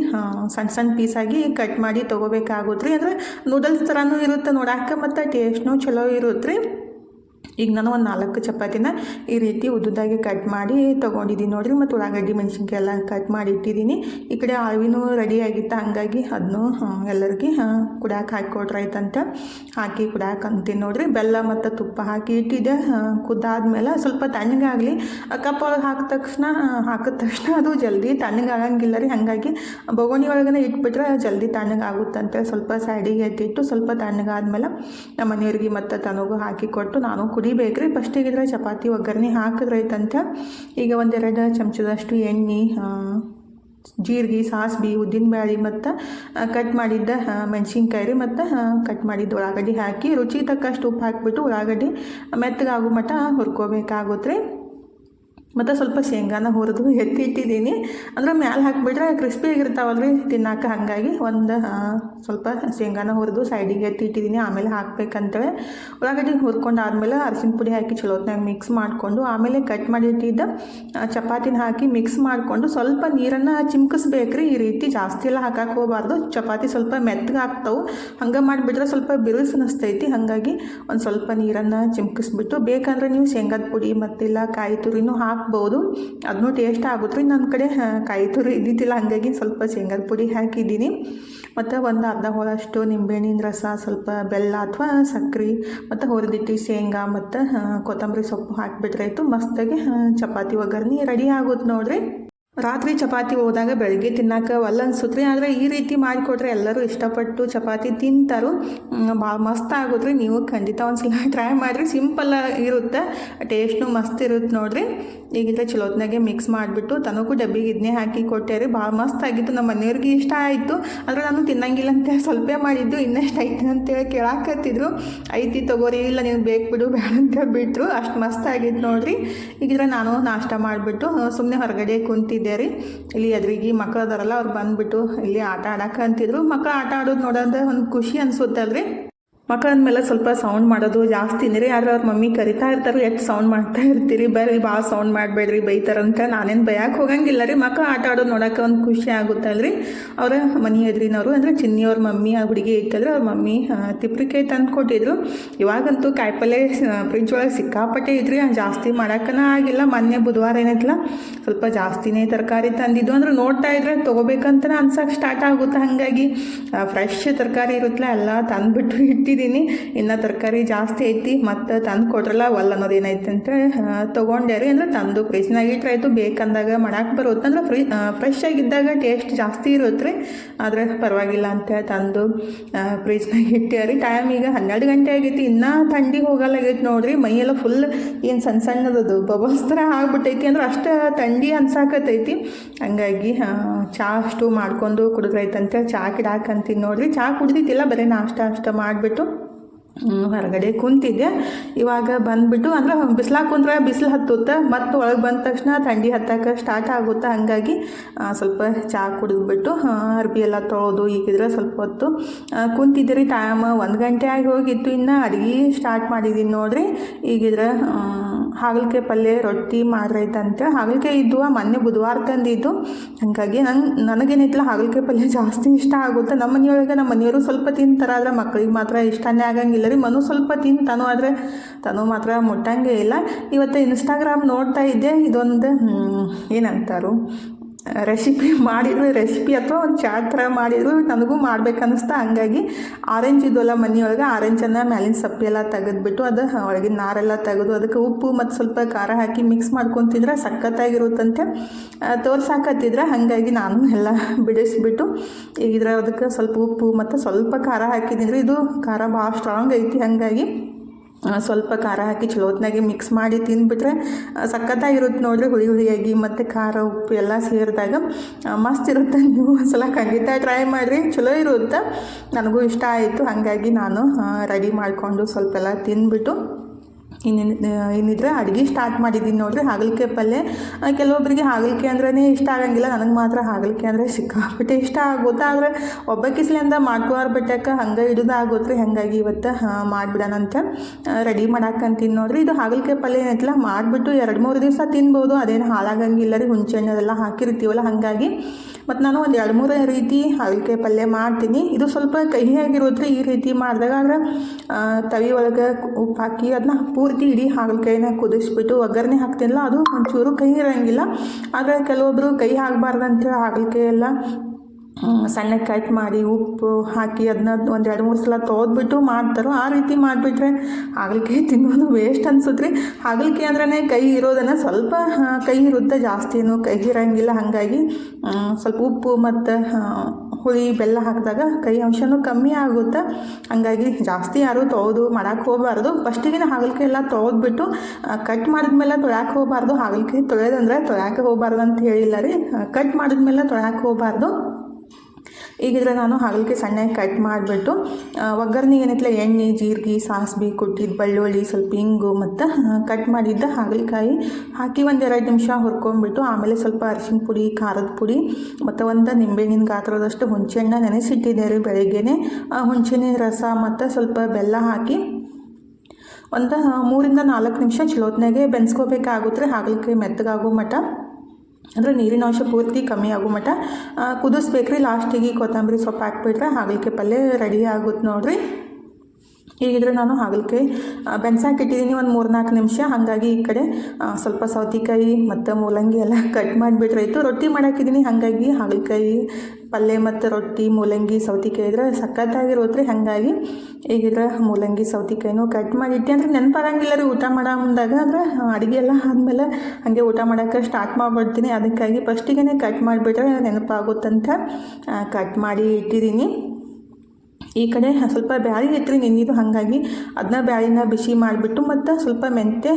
ಸಣ್ಣ ಸಣ್ಣ ಪೀಸಾಗಿ ಕಟ್ ಮಾಡಿ ತೊಗೋಬೇಕಾಗುತ್ತೆ ರೀ ಅಂದರೆ ನೂಡಲ್ಸ್ ಥರನೂ ಇರುತ್ತೆ ನೋಡೋಕೆ, ಮತ್ತು ಟೇಸ್ಟ್ನೂ ಚಲೋ ಇರುತ್ತೆ ರೀ ಈಗ ನಾನು ಒಂದು ನಾಲ್ಕು ಚಪಾತಿನ ಈ ರೀತಿ ಉದ್ದುದಾಗಿ ಕಟ್ ಮಾಡಿ ತೊಗೊಂಡಿದ್ದೀನಿ. ನೋಡಿರಿ, ಮತ್ತು ಉಳ್ಳಾಗಡ್ಡಿ ಮೆಣಸಿನ್ಕಾಯಿ ಎಲ್ಲ ಕಟ್ ಮಾಡಿ ಇಟ್ಟಿದ್ದೀನಿ. ಈ ಕಡೆ ಆಳ್ವಿನೂ ರೆಡಿ ಆಗಿತ್ತು. ಹಂಗಾಗಿ ಅದನ್ನು ಎಲ್ಲರಿಗೆ ಕುಡ್ಯಾಕೆ ಹಾಕಿಕೊಟ್ರಾಯ್ತಂತ ಹಾಕಿ ಕುಡ್ಯಾಕೆ ಅಂತೀನಿ ನೋಡಿರಿ. ಬೆಲ್ಲ ಮತ್ತು ತುಪ್ಪ ಹಾಕಿ ಇಟ್ಟಿದ್ದೆ. ಕುದ್ದಾದ್ಮೇಲೆ ಸ್ವಲ್ಪ ತಣ್ಣಗಾಗಲಿ. ಕಪ್ ಒಳಗೆ ಹಾಕಿದ ತಕ್ಷಣ ಹಾಕಿದ ತಕ್ಷಣ ಅದು ಜಲ್ದಿ ತಣ್ಣಗಾಗಂಗಿಲ್ಲ ರೀ. ಹಾಗಾಗಿ ಬೊಗೋಣಿ ಒಳಗನೆ ಇಟ್ಬಿಟ್ರೆ ಜಲ್ದಿ ತಣ್ಣಗಾಗುತ್ತಂತೆ. ಸ್ವಲ್ಪ ಸೈಡಿಗೆ ಎತ್ತಿಟ್ಟು ಸ್ವಲ್ಪ ತಣ್ಣಗಾದ್ಮೇಲೆ ನಮ್ಮ ಮನೆಯವ್ರಿಗೆ ಮತ್ತು ತನಗೂ ಹಾಕಿ ಕೊಟ್ಟು ನಾನು ಕುಡಿಬೇಕು ರೀ ಫಸ್ಟಿಗಿದ್ರೆ ಚಪಾತಿ, ಒಗ್ಗರಣೆ ಹಾಕಿದ್ರೈತಂತ ಈಗ ಒಂದೆರಡು ಚಮಚದಷ್ಟು ಎಣ್ಣೆ ಜೀರಿಗೆ, ಸಾಸ್ಬಿ ಉದ್ದಿನಬೇಳೆ ಮತ್ತು ಕಟ್ ಮಾಡಿದ್ದ ಮೆಣಸಿನ್ಕಾಯಿ ರೀ ಮತ್ತು ಕಟ್ ಮಾಡಿದ್ದ ಉಳ್ಳಾಗಡ್ಡಿ ಹಾಕಿ ರುಚಿ ತಕ್ಕಷ್ಟು ಉಪ್ಪು ಹಾಕಿಬಿಟ್ಟು ಉಳ್ಳಾಗಡ್ಡಿ ಮೆತ್ತಗಾಗೋ ಮಟ್ಟ ಹುರ್ಕೋಬೇಕಾಗುತ್ತೆ ರೀ ಮತ್ತು ಸ್ವಲ್ಪ ಶೇಂಗಾನ ಹುರಿದು ಎತ್ತಿ ಇಟ್ಟಿದ್ದೀನಿ. ಅಂದ್ರೆ ಮ್ಯಾಲೆ ಹಾಕಿಬಿಟ್ರೆ ಕ್ರಿಸ್ಪಿ ಆಗಿರ್ತಾವಲ್ಲ ರೀ ತಿನ್ನಕ್ಕೆ ಹಾಗಾಗಿ ಒಂದು ಸ್ವಲ್ಪ ಶೇಂಗಾನ ಹುರಿದು ಸೈಡಿಗೆ ಎತ್ತಿ ಇಟ್ಟಿದ್ದೀನಿ. ಆಮೇಲೆ ಹಾಕ್ಬೇಕಂತೇಳಿ ಉಳ್ಳಾಗಡ್ಡಿ ಹುರ್ಕೊಂಡು ಆದಮೇಲೆ ಅರಿಶಿನ ಪುಡಿ ಹಾಕಿ ಚಲೋತ್ನಾಗ ಮಿಕ್ಸ್ ಮಾಡಿಕೊಂಡು, ಆಮೇಲೆ ಕಟ್ ಮಾಡಿ ಇಟ್ಟಿದ್ದ ಚಪಾತಿನ ಹಾಕಿ ಮಿಕ್ಸ್ ಮಾಡಿಕೊಂಡು ಸ್ವಲ್ಪ ನೀರನ್ನು ಚಿಮ್ಕಿಸ್ಬೇಕ್ರಿ. ಈ ರೀತಿ ಜಾಸ್ತಿ ಎಲ್ಲ ಹಾಕಕ್ಕೆ ಹೋಗಬಾರ್ದು. ಚಪಾತಿ ಸ್ವಲ್ಪ ಮೆತ್ತಗೆ ಆಗ್ತಾವೆ. ಹಂಗೆ ಮಾಡಿಬಿಟ್ರೆ ಸ್ವಲ್ಪ ಬಿರುಸು ಅನಿಸ್ತೈತಿ ಹಾಗಾಗಿ ಒಂದು ಸ್ವಲ್ಪ ನೀರನ್ನು ಚಿಮ್ಕಿಸ್ಬಿಟ್ಟು, ಬೇಕಂದ್ರೆ ನೀವು ಶೇಂಗಾದ ಪುಡಿ ಮತ್ತಿಲ್ಲ ಕಾಯಿ ತುರಿನೂ ಹಾಕ್ಬೋದು. ಅದನ್ನೂ ಟೇಸ್ಟ್ ಆಗುತ್ತೆ. ನನ್ನ ಕಡೆ ಕಾಯಿ ತುರಿ ಇದ್ದಿದ್ದಿಲ್ಲ ಹಾಗಾಗಿ ಸ್ವಲ್ಪ ಶೇಂಗಾದ ಪುಡಿ ಹಾಕಿದ್ದೀನಿ. ಮತ್ತು ಒಂದು ಅರ್ಧ ಹೋಳಷ್ಟು ನಿಂಬೆಹಣ್ಣಿನ ರಸ, ಸ್ವಲ್ಪ ಬೆಲ್ಲ ಅಥವಾ ಸಕ್ಕರೆ ಮತ್ತು ಹುರಿದಿಟ್ಟು ಶೇಂಗಾ, ಮತ್ತು ಕೊತ್ತಂಬರಿ ಸೊಪ್ಪು ಹಾಕಿಬಿಟ್ರಾಯ್ತು ಮಸ್ತಾಗಿ ಚಪಾತಿ ಒಗ್ಗರಣೆ ರೆಡಿ ಆಗುತ್ತೆ ನೋಡ್ರಿ. ರಾತ್ರಿ ಚಪಾತಿ ಹೋದಾಗ ಬೆಳಗ್ಗೆ ತಿನ್ನೋಕೆ ಒಲ್ಲ ಅನ್ಸುತ್ತೆ ಆದರೆ ಈ ರೀತಿ ಮಾಡಿಕೊಟ್ರೆ ಎಲ್ಲರೂ ಇಷ್ಟಪಟ್ಟು ಚಪಾತಿ ತಿಂತಾರೋ. ಭಾಳ ಮಸ್ತ್ ಆಗುತ್ತೆ ನೀವು ಖಂಡಿತ ಒಂದ್ಸಲ ಟ್ರೈ ಮಾಡಿರಿ. ಸಿಂಪಲ್ ಇರುತ್ತೆ. ಟೇಸ್ಟ್ನು ಮಸ್ತ್ ಇರುತ್ತೆ ನೋಡಿರಿ. ಈಗಿದ್ರೆ ಚಲೋತ್ನಾಗೆ ಮಿಕ್ಸ್ ಮಾಡಿಬಿಟ್ಟು ತನಗೂ ಡಬ್ಬಿಗೆ ಇದನ್ನೇ ಹಾಕಿ ಕೊಟ್ಟೆ ರೀ ಭಾಳ ಮಸ್ತ್ ಆಗಿತ್ತು. ನಮ್ಮ ಮನೆಯವ್ರಿಗೆ ಇಷ್ಟ ಆಯಿತು. ಆದರೆ ನಾನು ತಿನ್ನಂಗಿಲ್ಲ ಅಂತ ಸ್ವಲ್ಪ ಮಾಡಿದ್ದು. ಇನ್ನೆಷ್ಟು ಐತಿ ಅಂತೇಳಿ ಕೇಳಾಕತ್ತಿದ್ರು. ಐತಿ ತಗೋರಿ. ಇಲ್ಲ ನೀವು ಬೇಕು ಬಿಡು, ಬೇಡ ಅಂತ ಬಿಟ್ಟರು ಅಷ್ಟು ಮಸ್ತ್ ಆಗಿತ್ತು ನೋಡ್ರಿ. ಈಗಿದ್ರೆ ನಾನು ನಾಷ್ಟ ಮಾಡಿಬಿಟ್ಟು ಸುಮ್ಮನೆ ಹೊರಗಡೆ ಕುಂತಿದ್ದೆ. ರೀ ಇಲ್ಲಿ ಎದುರಿಗೆ ಮಕ್ಕಳು ಅದಾರಲ್ಲ ಅವ್ರು ಬಂದುಬಿಟ್ಟು ಇಲ್ಲಿ ಆಟ ಆಡಕ್ಕೆ ಅಂತಿದ್ರು ಮಕ್ಕಳು ಆಟ ಆಡೋದು ನೋಡೋದು ಒಂದು ಖುಷಿ ಅನ್ಸುತ್ತಲ್ರಿ. ಮಕ್ಕಳ ಅಂದಮೇಲೆ ಸ್ವಲ್ಪ ಸೌಂಡ್ ಮಾಡೋದು ಜಾಸ್ತಿ. ಅಂದರೆ ಆದ್ರೆ ಅವ್ರ ಮಮ್ಮಿ ಕರಿತಾ ಇರ್ತಾರೆ, ಎಷ್ಟು ಸೌಂಡ್ ಮಾಡ್ತಾ ಇರ್ತೀರಿ? ಬರ್ರಿ ಭಾಳ ಸೌಂಡ್ ಮಾಡಬೇಡ್ರಿ ಬೈತಾರಂತ ನಾನೇನು ಬಯಕ್ಕೆ ಹೋಗಂಗಿಲ್ಲ ರೀ. ಮಕ್ಕಳು ಆಟ ಆಡೋದು ನೋಡೋಕೆ ಒಂದು ಖುಷಿ ಆಗುತ್ತಲ್ರಿ ಅವರ ಮನೆ ಎದುರಿನವರು, ಅಂದರೆ ಚಿನ್ನಿಯವ್ರ ಮಮ್ಮಿ ಆ ಹುಡುಗಿ ಇತ್ತಂದ್ರೆ ಅವ್ರ ಮಮ್ಮಿ ತಿಪ್ರಿಕೆ ತಂದು ಕೊಟ್ಟಿದ್ರು. ಇವಾಗಂತೂ ಕಾಯಿಪಲ್ಲೆ ಫ್ರಿಜ್ ಒಳಗೆ ಸಿಕ್ಕಾಪಟ್ಟೆ ಇದ್ರಿ. ಜಾಸ್ತಿ ಮಾಡೋಕ್ಕನ ಆಗಿಲ್ಲ. ಮೊನ್ನೆ ಬುಧವಾರ ಏನೈತಲ್ಲ ಸ್ವಲ್ಪ ಜಾಸ್ತಿನೇ ತರಕಾರಿ ತಂದಿದ್ದು. ಅಂದ್ರೆ ನೋಡ್ತಾ ಇದ್ರೆ ತೊಗೋಬೇಕಂತ ಅನ್ಸಕ್ಕೆ ಸ್ಟಾರ್ಟ್ ಆಗುತ್ತೆ ಹಾಗಾಗಿ. ಫ್ರೆಶ್ ತರಕಾರಿ ಇರುತ್ತಲ್ಲ ಎಲ್ಲ ತಂದುಬಿಟ್ಟು ಇಟ್ಟಿದ್ದೀನಿ ಇನ್ನು ತರಕಾರಿ ಜಾಸ್ತಿ ಐತಿ, ಮತ್ತು ತಂದು ಕೊಟ್ರಲ್ಲ ಒಲ್ಲ ಅನ್ನೋದು ಏನೈತೆ ಅಂತ ತೊಗೊಂಡೆ ರೀ ಅಂದರೆ ತಂದು ಫ್ರಿಜ್ನಾಗ ಇಟ್ಟರಾಯ್ತು ಬೇಕಂದಾಗ ಮಾಡಕ್ಕೆ ಬರುತ್ತೆ ಅಂದ್ರೆ ಫ್ರಿ ಫ್ರೆಶ್ ಆಗಿದ್ದಾಗ ಟೇಸ್ಟ್ ಜಾಸ್ತಿ ಇರುತ್ತೆ ರೀ. ಆದರೆ ಪರವಾಗಿಲ್ಲ ಅಂತ ತಂದು ಫ್ರಿಜ್ನಾಗ ಇಟ್ಟೆ ರೀ ಟೈಮ್ ಈಗ ಹನ್ನೆರಡು ಗಂಟೆ ಆಗೈತಿ, ಇನ್ನೂ ಥಂಡಿ ಹೋಗಲ್ಲಾಗೈತಿ ನೋಡ್ರಿ. ಮೈಯೆಲ್ಲ ಫುಲ್ ಏನು ಸಣ್ಣ ಸಣ್ಣದದು ಬಬಲ್ಸ್ ಥರ ಆಗ್ಬಿಟ್ಟೈತಿ ಅಂದ್ರೆ ಅಷ್ಟು ಥಂಡಿ ಅನ್ಸಾಕತ್ತೈತಿ ಹಂಗಾಗಿ ಚಾ ಅಷ್ಟು ಮಾಡ್ಕೊಂಡು ಕುಡಿದ್ರೈತಂತೆ ಚಾ ಕಿಡಾಕಂತೀನಿ ನೋಡ್ರಿ. ಚಾ ಕುಡ್ದಿದ್ದಿಲ್ಲ ಬರೀ ನಾಷ್ಟ ಅಷ್ಟ ಮಾಡಿಬಿಟ್ಟು ಹೊರಗಡೆ ಕುಂತಿದ್ದೆ. ಇವಾಗ ಬಂದ್ಬಿಟ್ಟು ಅಂದ್ರೆ ಬಿಸಿಲಾಗ ಕುಂತ್ರೆ ಬಿಸಿಲು ಹತ್ತುತ್ತೆ, ಮತ್ತು ಒಳಗೆ ಬಂದ ತಕ್ಷಣ ಥಂಡಿ ಹತ್ತಕ್ಕೆ ಸ್ಟಾರ್ಟ್ ಆಗುತ್ತೆ. ಹಾಗಾಗಿ ಸ್ವಲ್ಪ ಚಹಾ ಕುಡಿದ್ಬಿಟ್ಟು ಅರ್ಬಿ ಎಲ್ಲ ತೊಳೆದು ಈಗಿದ್ರೆ ಸ್ವಲ್ಪ ಹೊತ್ತು ಕುಂತಿದ್ದೀರಿ. ಟೈಮ್ ಒಂದು ಗಂಟೆ ಆಗಿ ಹೋಗಿತ್ತು ಇನ್ನು, ಅಡುಗೆ ಸ್ಟಾರ್ಟ್ ಮಾಡಿದ್ದೀನಿ ನೋಡ್ರಿ. ಈಗಿದ್ರೆ ಹಾಗಲಕಾಯಿ ಪಲ್ಯ, ರೊಟ್ಟಿ ಮಾಡ್ರೈತಂತೆ ಹಾಗಲಕಾಯಿ ಇದ್ವು. ಮೊನ್ನೆ ಬುಧವಾರ ತಂದಿದ್ದು. ಹಾಗಾಗಿ ನಂಗೆ ನನಗೇನೈತಿಲ್ಲ ಹಾಗಲಕಾಯಿ ಪಲ್ಯ ಜಾಸ್ತಿ ಇಷ್ಟ ಆಗುತ್ತೆ. ನಮ್ಮ ಮನೆಯೊಳಗೆ ನಮ್ಮ ಮನೆಯವರು ಸ್ವಲ್ಪ ತಿಂತಾರೆ, ಆದರೆ ಮಕ್ಕಳಿಗೆ ಮಾತ್ರ ಇಷ್ಟನೇ ಆಗಂಗಿಲ್ಲ. ರೀ. ಮನು ಸ್ವಲ್ಪ ತಿಂತಾನು ಆದರೆ ತಾನು ಮಾತ್ರ ಮುಟ್ಟಂಗೆ ಇಲ್ಲ. ಇವತ್ತು ಇನ್ಸ್ಟಾಗ್ರಾಮ್ ನೋಡ್ತಾ ಇದ್ದೆ. ಇದೊಂದು ಏನಂತಾರು? ರೆಸಿಪಿ ಮಾಡಿದ್ರು ರೆಸಿಪಿ ಅಥವಾ ಒಂದು ಚಾಟ್ ಥರ ಮಾಡಿದ್ರು ನನಗೂ ಮಾಡ್ಬೇಕು ಅನ್ನಿಸ್ತಾ ಹಂಗಾಗಿ ಆರೆಂಜ್ ಇದ್ವಲ್ಲ ಮನೆಯೊಳಗೆ ಆರೆಂಜನ್ನು ಮ್ಯಾಲಿನ ಸಪ್ಪೆ ಎಲ್ಲ ತೆಗೆದ್ಬಿಟ್ಟು ಅದು ಒಳಗಿನ ನಾರೆಲ್ಲ ತೆಗೆದು ಅದಕ್ಕೆ ಉಪ್ಪು ಮತ್ತು ಸ್ವಲ್ಪ ಖಾರ ಹಾಕಿ ಮಿಕ್ಸ್ ಮಾಡ್ಕೊತಿದ್ರೆ ಸಖತ್ತಾಗಿರುತ್ತಂತೆ. ತೋರ್ಸಾಕತ್ತಿದ್ರೆ ಹಾಗಾಗಿ ನಾನು ಎಲ್ಲ ಬಿಡಿಸ್ಬಿಟ್ಟು ಈಗಿದ್ರೆ ಅದಕ್ಕೆ ಸ್ವಲ್ಪ ಉಪ್ಪು ಮತ್ತು ಸ್ವಲ್ಪ ಖಾರ ಹಾಕಿದ್ದೀನಿ. ಇದು ಖಾರ ಭಾಳ ಸ್ಟ್ರಾಂಗ್ ಐತಿ ಹಾಗಾಗಿ ಸ್ವಲ್ಪ ಖಾರ ಹಾಕಿ ಚಲೋತ್ನಾಗೆ ಮಿಕ್ಸ್ ಮಾಡಿ ತಿಂದ್ಬಿಟ್ರೆ ಸಖತ್ತಾಗಿರುತ್ತೆ ನೋಡ್ರಿ ಹುಳಿ ಹುಳಿಯಾಗಿ. ಮತ್ತು ಖಾರ, ಉಪ್ಪು ಎಲ್ಲ ಸೇರಿದಾಗ ಮಸ್ತ್ ಇರುತ್ತೆ. ನೀವು ಒಂದ್ಸಲ ಖಂಡಿತ ಟ್ರೈ ಮಾಡಿರಿ. ಚಲೋ ಇರುತ್ತೆ. ನನಗೂ ಇಷ್ಟ ಆಯಿತು. ಹಾಗಾಗಿ ನಾನು ರೆಡಿ ಮಾಡಿಕೊಂಡು ಸ್ವಲ್ಪ ಎಲ್ಲ ತಿಂದ್ಬಿಟ್ಟು ಇನ್ನೇನು ಏನಿದ್ರೆ ಅಡುಗೆ ಸ್ಟಾರ್ಟ್ ಮಾಡಿದ್ದೀನಿ ನೋಡಿರಿ ಹಾಗಲಕಾಯಿ ಪಲ್ಯ ಕೆಲವೊಬ್ಬರಿಗೆ ಹಾಗಲಕಾಯಿ ಅಂದ್ರೇ ಇಷ್ಟ ಆಗಂಗಿಲ್ಲ, ನನಗೆ ಮಾತ್ರ ಹಾಗಲಕಾಯಿ ಅಂದರೆ ಸಿಕ್ಕಾಪಟ್ಟೆ ಇಷ್ಟ ಆಗುತ್ತೆ ಆದರೆ ಒಬ್ಬ ಕಿಸ್ಲಿಂದ ಮಾಡ್ಕೋರ್ ಬಿಟ್ಟಕ್ಕೆ ಹಂಗೆ ಹಿಡಿದು ಆಗುತ್ತೆ ಹಾಗಾಗಿ ಇವತ್ತು ಮಾಡಿಬಿಡೋಣಂತ ರೆಡಿ ಮಾಡಾಕಂತೀನಿ ನೋಡಿರಿ. ಇದು ಹಾಗಲಕಾಯಿ ಪಲ್ಯ ಏನೈತಲ್ಲ ಮಾಡಿಬಿಟ್ಟು ಎರಡು ಮೂರು ದಿವಸ ತಿನ್ಬೋದು, ಅದೇನು ಹಾಳಾಗಂಗಿಲ್ಲ ರೀ ಹುಣಸೆಹಣ್ಣು ಅದೆಲ್ಲ ಹಾಕಿರ್ತೀವಲ್ಲ ಹಾಗಾಗಿ. ಮತ್ತು ನಾನು ಒಂದು ಎರಡು ಮೂರು ರೀತಿ ಹಾಗಲಕಾಯಿ ಪಲ್ಯ ಮಾಡ್ತೀನಿ. ಇದು ಸ್ವಲ್ಪ ಕಹಿಯಾಗಿರುತ್ತೆ ಈ ರೀತಿ ಮಾಡಿದಾಗ ಆದರೆ ತವಿ ಒಳಗೆ ಉಪ್ಪು ಹಾಕಿ ಅದನ್ನ ಪೂರ್ತಿ ಇಡೀ ಹಾಗಲಕಾಯಿನ ಕುದಿಸ್ಬಿಟ್ಟು ಒಗ್ಗರಣೆ ಹಾಕ್ತಿಲ್ಲ ಅದು ಒಂಚೂರು ಕೈ ಇರೋಂಗಿಲ್ಲ. ಆದರೆ ಕೆಲವೊಬ್ಬರು ಕೈ ಆಗಬಾರ್ದು ಅಂತೇಳಿ ಹಾಗಲಕಾಯಿ ಎಲ್ಲ ಸಣ್ಣಕ್ಕೆ ಕಟ್ ಮಾಡಿ ಉಪ್ಪು ಹಾಕಿ ಅದನ್ನ ಒಂದು ಎರಡು ಮೂರು ಸಲ ತೊಳೆದ್ಬಿಟ್ಟು ಮಾಡ್ತಾರೋ, ಆ ರೀತಿ ಮಾಡಿಬಿಟ್ರೆ ಹಾಗಲಕಾಯಿ ತಿನ್ನೋದು ವೇಸ್ಟ್ ಅನ್ಸುತ್ತೆ ರೀ ಹಾಗಲಕಾಯಿ ಅಂದ್ರೆ ಕೈ ಇರೋದನ್ನು ಸ್ವಲ್ಪ ಕೈ ಇರುತ್ತೆ ಜಾಸ್ತಿ ಏನು ಕೈ ಇರೋಂಗಿಲ್ಲ, ಹಾಗಾಗಿ ಸ್ವಲ್ಪ ಉಪ್ಪು ಮತ್ತು ಹುಳಿ ಬೆಲ್ಲ ಹಾಕಿದಾಗ ಕೈ ಅಂಶನೂ ಕಮ್ಮಿ ಆಗುತ್ತೆ. ಹಾಗಾಗಿ ಜಾಸ್ತಿ ಯಾರು ತೊಳೆದು ಮಾಡೋಕ್ಕೆ ಹೋಗಬಾರ್ದು. ಫಸ್ಟಿಗೆ ಹಾಗಲಕಾಯಿ ಎಲ್ಲ ತೊಳೆದ್ಬಿಟ್ಟು ಕಟ್ ಮಾಡಿದ್ಮೇಲೆ ತೊಳ್ಯಾಕೆ ಹೋಗಬಾರ್ದು. ಹಾಗಲಕಾಯಿ ತೊಳೆಯೋದಂದ್ರೆ ತೊಳ್ಯಾಕೆ ಹೋಗಬಾರ್ದು ಅಂತ ಹೇಳಿಲ್ಲ ರೀ. ಕಟ್ ಮಾಡಿದ್ಮೇಲೆ ತೊಳ್ಯಾಕೆ ಹೋಗಬಾರ್ದು. ಈಗಿದ್ರೆ ನಾನು ಹಾಗಲಕಾಯಿ ಸಣ್ಣಗೆ ಕಟ್ ಮಾಡಿಬಿಟ್ಟು ಒಗ್ಗರಣೆ ಏನೈತಲ್ಲ ಎಣ್ಣೆ, ಜೀರಿಗೆ, ಸಾಸಿವೆ ಕುಟ್ಟಿದ ಬೆಳ್ಳುಳ್ಳಿ, ಸ್ವಲ್ಪ ಹಿಂಗು ಮತ್ತು ಕಟ್ ಮಾಡಿದ್ದ ಹಾಗಲಕಾಯಿ ಹಾಕಿ ಒಂದು ಎರಡು ನಿಮಿಷ ಹುರ್ಕೊಂಡ್ಬಿಟ್ಟು, ಆಮೇಲೆ ಸ್ವಲ್ಪ ಅರಿಶಿನ ಪುಡಿ, ಖಾರದ ಪುಡಿ, ಮತ್ತು ಒಂದು ನಿಂಬೆಹಣ್ಣಿನ ಗಾತ್ರದಷ್ಟು ಹುಣಸೆಹಣ್ಣ ನೆನೆಸಿಟ್ಟಿದ್ದೆ ರೀ ಬೆಳಗ್ಗೆನೆ ಹುಣಸೆಹಣ್ಣಿನ ರಸ ಮತ್ತು ಸ್ವಲ್ಪ ಬೆಲ್ಲ ಹಾಕಿ ಒಂದು ಮೂರಿಂದ ನಾಲ್ಕು ನಿಮಿಷ ಚಲೋತ್ನಾಗೆ ಬೆನ್ಸ್ಕೋಬೇಕಾಗುತ್ತೆ ಹಾಗಲಕಾಯಿ ಮೆತ್ತಗಾಗೋ ಮಟ್ಟ ಅಂದರೆ ನೀರಿನ ಅಂಶ ಪೂರ್ತಿ ಕಮ್ಮಿ ಆಗೋ ಮಟ್ಟ ಕುದಿಸ್ಬೇಕು ರೀ ಲಾಸ್ಟಿಗೆ ಕೊತ್ತಂಬರಿ ಸೊಪ್ಪು ಹಾಕ್ಬಿಟ್ರೆ ಹಾಗಲಕಾಯಿ ಪಲ್ಯ ರೆಡಿ ಆಗುತ್ತೆ ನೋಡಿರಿ. ಈಗಿದ್ರೆ ನಾನು ಹಾಗಲಕಾಯಿ ಬೆನ್ಸಾಕಿಟ್ಟಿದ್ದೀನಿ ಒಂದು ಮೂರು ನಾಲ್ಕು ನಿಮಿಷ. ಹಾಗಾಗಿ ಈ ಕಡೆ ಸ್ವಲ್ಪ ಸೌತೆಕಾಯಿ ಮತ್ತು ಮೂಲಂಗಿ ಎಲ್ಲ ಕಟ್ ಮಾಡಿಬಿಟ್ರಾಯ್ತು ರೊಟ್ಟಿ ಮಾಡಾಕಿದ್ದೀನಿ. ಹಾಗಾಗಿ ಹಾಗಲಕಾಯಿ ಪಲ್ಯ ಮತ್ತು ರೊಟ್ಟಿ, ಮೂಲಂಗಿ, ಸೌತೆಕಾಯಿ ಇದ್ರೆ ಸಖತ್ತಾಗಿರೋತ್ರಿ. ಹಾಗಾಗಿ ಈಗಿದ್ರೆ ಮೂಲಂಗಿ, ಸೌತೆಕಾಯಿನೂ ಕಟ್ ಮಾಡಿಟ್ಟೆ ಅಂದ್ರೆ ನೆನಪಾಗಂಗಿಲ್ಲ ರೀ ಊಟ ಮಾಡೋ ಮುಂದಾಗ. ಅಂದ್ರೆ ಅಡುಗೆ ಎಲ್ಲ ಆದಮೇಲೆ ಹಾಗೆ ಊಟ ಮಾಡೋಕ್ಕೆ ಸ್ಟಾರ್ಟ್ ಮಾಡಿಬಿಡ್ತೀನಿ. ಅದಕ್ಕಾಗಿ ಫಸ್ಟಿಗೆ ಕಟ್ ಮಾಡಿಬಿಟ್ರೆ ನೆನಪಾಗುತ್ತಂತ ಕಟ್ ಮಾಡಿ ಇಟ್ಟಿದ್ದೀನಿ. ಈ ಕಡೆ ಸ್ವಲ್ಪ ಬ್ಯಾಳಿ ಇತ್ತು ರೀ ನಿನ್ನಿದು, ಹಾಗಾಗಿ ಅದನ್ನ ಬ್ಯಾಳಿನ ಬಿಸಿ ಮಾಡಿಬಿಟ್ಟು ಮತ್ತು ಸ್ವಲ್ಪ ಮೆಂತ್ಯ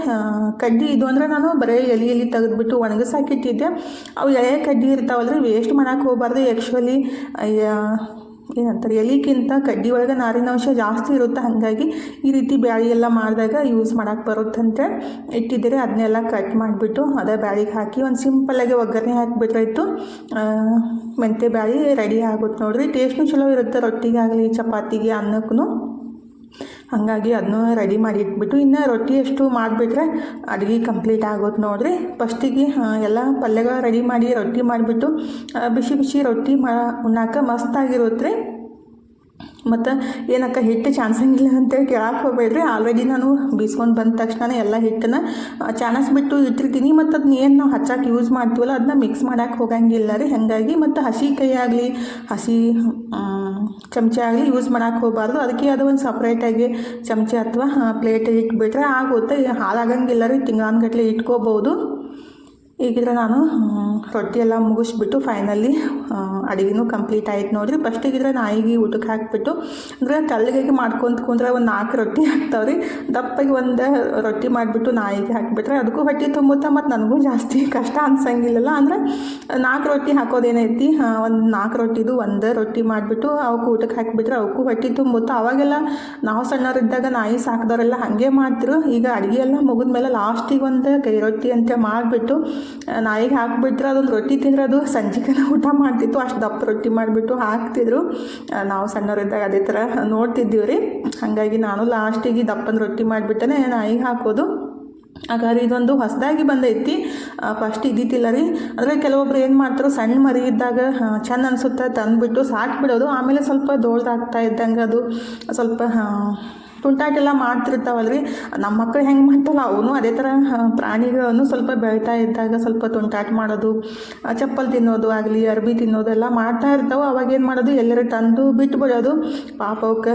ಕಡ್ಡಿ ಇದು ಅಂದರೆ ನಾನು ಬರೀ ಎಲೆ ಎಲೆ ತೆಗೆದ್ಬಿಟ್ಟು ಒಣಗಿಸಾಕಿಟ್ಟಿದ್ದೆ ಅವು ಎಳೆ ಕಡ್ಡಿ ಇರ್ತಾವಲ್ಲ ರೀ ವೇಸ್ಟ್ ಮಾಡೋಕೆ ಹೋಗಬಾರ್ದು. ಆ್ಯಕ್ಚುಲಿ ಏನಂತಾರೆ ಎಲಿಕ್ಕಿಂತ ಕಡ್ಡಿ ಒಳಗೆ ನಾರಿನಾಂಶ ಜಾಸ್ತಿ ಇರುತ್ತೆ, ಹಾಗಾಗಿ ಈ ರೀತಿ ಬ್ಯಾಳಿ ಎಲ್ಲ ಮಾಡಿದಾಗ ಯೂಸ್ ಮಾಡೋಕ್ಕೆ ಬರುತ್ತಂತೆ. ಇಟ್ಟಿದ್ದರೆ ಅದನ್ನೆಲ್ಲ ಕಟ್ ಮಾಡಿಬಿಟ್ಟು ಅದೇ ಬ್ಯಾಳಿಗೆ ಹಾಕಿ ಒಂದು ಸಿಂಪಲ್ಲಾಗಿ ಒಗ್ಗರಣೆ ಹಾಕಿಬಿಟ್ರಾಯ್ತು. ಮೆಂತ್ಯ ಬ್ಯಾಳಿ ರೆಡಿ ಆಗುತ್ತೆ ನೋಡಿರಿ. ಟೇಸ್ಟ್ನು ಚಲೋ ಇರುತ್ತೆ ರೊಟ್ಟಿಗಾಗಲಿ, ಚಪಾತಿಗೆ ಅನ್ನಕ್ಕೂ ಹಾಗಾಗಿ ಅದನ್ನು ರೆಡಿ ಮಾಡಿ ಇಟ್ಬಿಟ್ಟು ಇನ್ನು ರೊಟ್ಟಿ ಅಷ್ಟು ಮಾಡಿಬಿಟ್ರೆ ಅಡುಗೆ ಕಂಪ್ಲೀಟ್ ಆಗುತ್ತೆ ನೋಡಿರಿ. ಫಸ್ಟಿಗೆ ಎಲ್ಲ ಪಲ್ಯಗಳು ರೆಡಿ ಮಾಡಿ ರೊಟ್ಟಿ ಮಾಡಿಬಿಟ್ಟು ಬಿಸಿ ಬಿಸಿ ರೊಟ್ಟಿ ಮಾ, ಉಣ್ಣಾಕ ಮಸ್ತಾಗಿರುತ್ತೆ ರೀ ಮತ್ತು ಏನಕ್ಕ ಹಿಟ್ಟು ಚಾನ್ಸಂಗಿಲ್ಲ ಅಂತೇಳಿ ಕೇಳಕ್ಕೆ ಹೋಗ್ಬೇಡ್ರಿ. ಆಲ್ರೆಡಿ ನಾನು ಬೀಸ್ಕೊಂಡು ಬಂದ ತಕ್ಷಣ ಎಲ್ಲ ಹಿಟ್ಟನ್ನು ಚಾನಸ್ಬಿಟ್ಟು ಇಟ್ಟಿರ್ತೀನಿ. ಮತ್ತು ಅದನ್ನ ಏನು ನಾವು ಹಚ್ಚಕ್ಕೆ ಯೂಸ್ ಮಾಡ್ತೀವಲ್ಲ ಅದನ್ನ ಮಿಕ್ಸ್ ಮಾಡೋಕ್ಕೆ ಹೋಗಂಗಿಲ್ಲ ರೀ. ಹಾಗಾಗಿ ಮತ್ತು ಹಸಿ ಕೈ ಆಗಲಿ, ಹಸಿ ಚಮಚ ಆಗಲಿ ಯೂಸ್ ಮಾಡೋಕ್ಕೆ ಹೋಗಬಾರ್ದು. ಅದಕ್ಕೆ ಅದು ಒಂದು ಸಪ್ರೇಟಾಗಿ ಚಮಚ ಅಥವಾ ಪ್ಲೇಟ್ ಇಟ್ಬಿಟ್ರೆ ಆಗುತ್ತೆ. ಹಾಳಾಗಂಗಿಲ್ಲ ರೀ. ತಿಂಗಳಾನ್ಗಟ್ಲೆ ಇಟ್ಕೋಬೋದು. ಈಗಿದ್ರೆ ನಾನು ರೊಟ್ಟಿ ಎಲ್ಲ ಮುಗಿಸ್ಬಿಟ್ಟು ಫೈನಲಿ ಅಡುಗೆನೂ ಕಂಪ್ಲೀಟ್ ಆಯ್ತು ನೋಡಿರಿ. ಫಸ್ಟಿಗಿದ್ರೆ ನಾಯಿಗೆ ಊಟಕ್ಕೆ ಹಾಕಿಬಿಟ್ಟು, ಅಂದರೆ ತೆಳ್ಳಗೆ ಮಾಡ್ಕೊಂತ ಕುಂದ್ರೆ ಒಂದು ನಾಲ್ಕು ರೊಟ್ಟಿ ಹಾಕ್ತಾವೆ ರೀ ದಪ್ಪಾಗಿ ಒಂದು ರೊಟ್ಟಿ ಮಾಡಿಬಿಟ್ಟು ನಾಯಿಗೆ ಹಾಕಿಬಿಟ್ರೆ ಅದಕ್ಕೂ ಹೊಟ್ಟೆ ತುಂಬುತ್ತೆ ಮತ್ತು ನನಗೂ ಜಾಸ್ತಿ ಕಷ್ಟ ಅನ್ಸಂಗಿಲ್ಲಲ್ಲ. ಅಂದರೆ ನಾಲ್ಕು ರೊಟ್ಟಿ ಹಾಕೋದೇನೈತಿ ಒಂದು ನಾಲ್ಕು ರೊಟ್ಟಿದು ಒಂದು ರೊಟ್ಟಿ ಮಾಡಿಬಿಟ್ಟು ಅವಕ್ಕೆ ಊಟಕ್ಕೆ ಹಾಕಿಬಿಟ್ರೆ ಅವಕ್ಕೂ ಹೊಟ್ಟೆ ತುಂಬುತ್ತೆ. ಅವಾಗೆಲ್ಲ ನಾವು ಸಣ್ಣವರಿದ್ದಾಗ ನಾಯಿ ಸಾಕಿದವರೆಲ್ಲ ಹಾಗೆ ಮಾಡ್ತಿರು. ಈಗ ಅಡುಗೆ ಎಲ್ಲ ಮುಗಿದ್ಮೇಲೆ ಲಾಸ್ಟಿಗೆ ಒಂದು ಕೈ ರೊಟ್ಟಿ ಅಂತ ಮಾಡಿಬಿಟ್ಟು ನಾಯಿಗೆ ಹಾಕಿಬಿಟ್ರೆ ಅದೊಂದು ರೊಟ್ಟಿ ತಿಂದರೆ ಅದು ಸಂಜಿಕನ ಊಟ ಮಾಡ್ತಿತ್ತು. ಅಷ್ಟು ದಪ್ಪ ರೊಟ್ಟಿ ಮಾಡಿಬಿಟ್ಟು ಹಾಕ್ತಿದ್ರು. ನಾವು ಸಣ್ಣವರಿದ್ದಾಗ ಅದೇ ಥರ ನೋಡ್ತಿದ್ದೀವಿ ರೀ. ಹಾಗಾಗಿ ನಾನು ಲಾಸ್ಟಿಗೆ ದಪ್ಪನ ರೊಟ್ಟಿ ಮಾಡಿಬಿಟ್ಟನೆ ನಾಯಿಗೆ ಹಾಕೋದು. ಹಾಗಾದ್ರೆ ಇದೊಂದು ಹೊಸದಾಗಿ ಬಂದೈತಿ. ಫಸ್ಟ್ ಇದ್ದಿತ್ತಿಲ್ಲ ರೀ. ಅಂದರೆ ಕೆಲವೊಬ್ರು ಏನು ಮಾಡ್ತಾರೆ ಸಣ್ಣ ಮರಿ ಇದ್ದಾಗ ಚಂದ ಅನಿಸುತ್ತೆ ತಂದುಬಿಟ್ಟು ಸಾಕ್ಬಿಡೋದು. ಆಮೇಲೆ ಸ್ವಲ್ಪ ದೊಡ್ಡದಾಗ್ತಾ ಇದ್ದಂಗೆ ಅದು ಸ್ವಲ್ಪ ಆ, ತುಂಟಾಟ ಎಲ್ಲ ಮಾಡ್ತಿರ್ತಾವಲ್ರಿ. ನಮ್ಮ ಮಕ್ಕಳು ಹೆಂಗೆ ಮಾಡ್ತಾವಲ್ಲ ಅವನು ಅದೇ ಥರ ಪ್ರಾಣಿಗಳನ್ನು ಸ್ವಲ್ಪ ಬೆಳೀತಾ ಇದ್ದಾಗ ಸ್ವಲ್ಪ ತುಂಟಾಟ ಮಾಡೋದು ಚಪ್ಪಲ್ ತಿನ್ನೋದು ಆಗಲಿ ಅರ್ಬಿ ತಿನ್ನೋದೆಲ್ಲ ಮಾಡ್ತಾ ಇರ್ತಾವೆ. ಅವಾಗೇನು ಮಾಡೋದು ಎಲ್ಲರೂ ತಂದು ಬಿಟ್ಟು ಬಿಡೋದು ಪಾಪ ಅವಕ್ಕೆ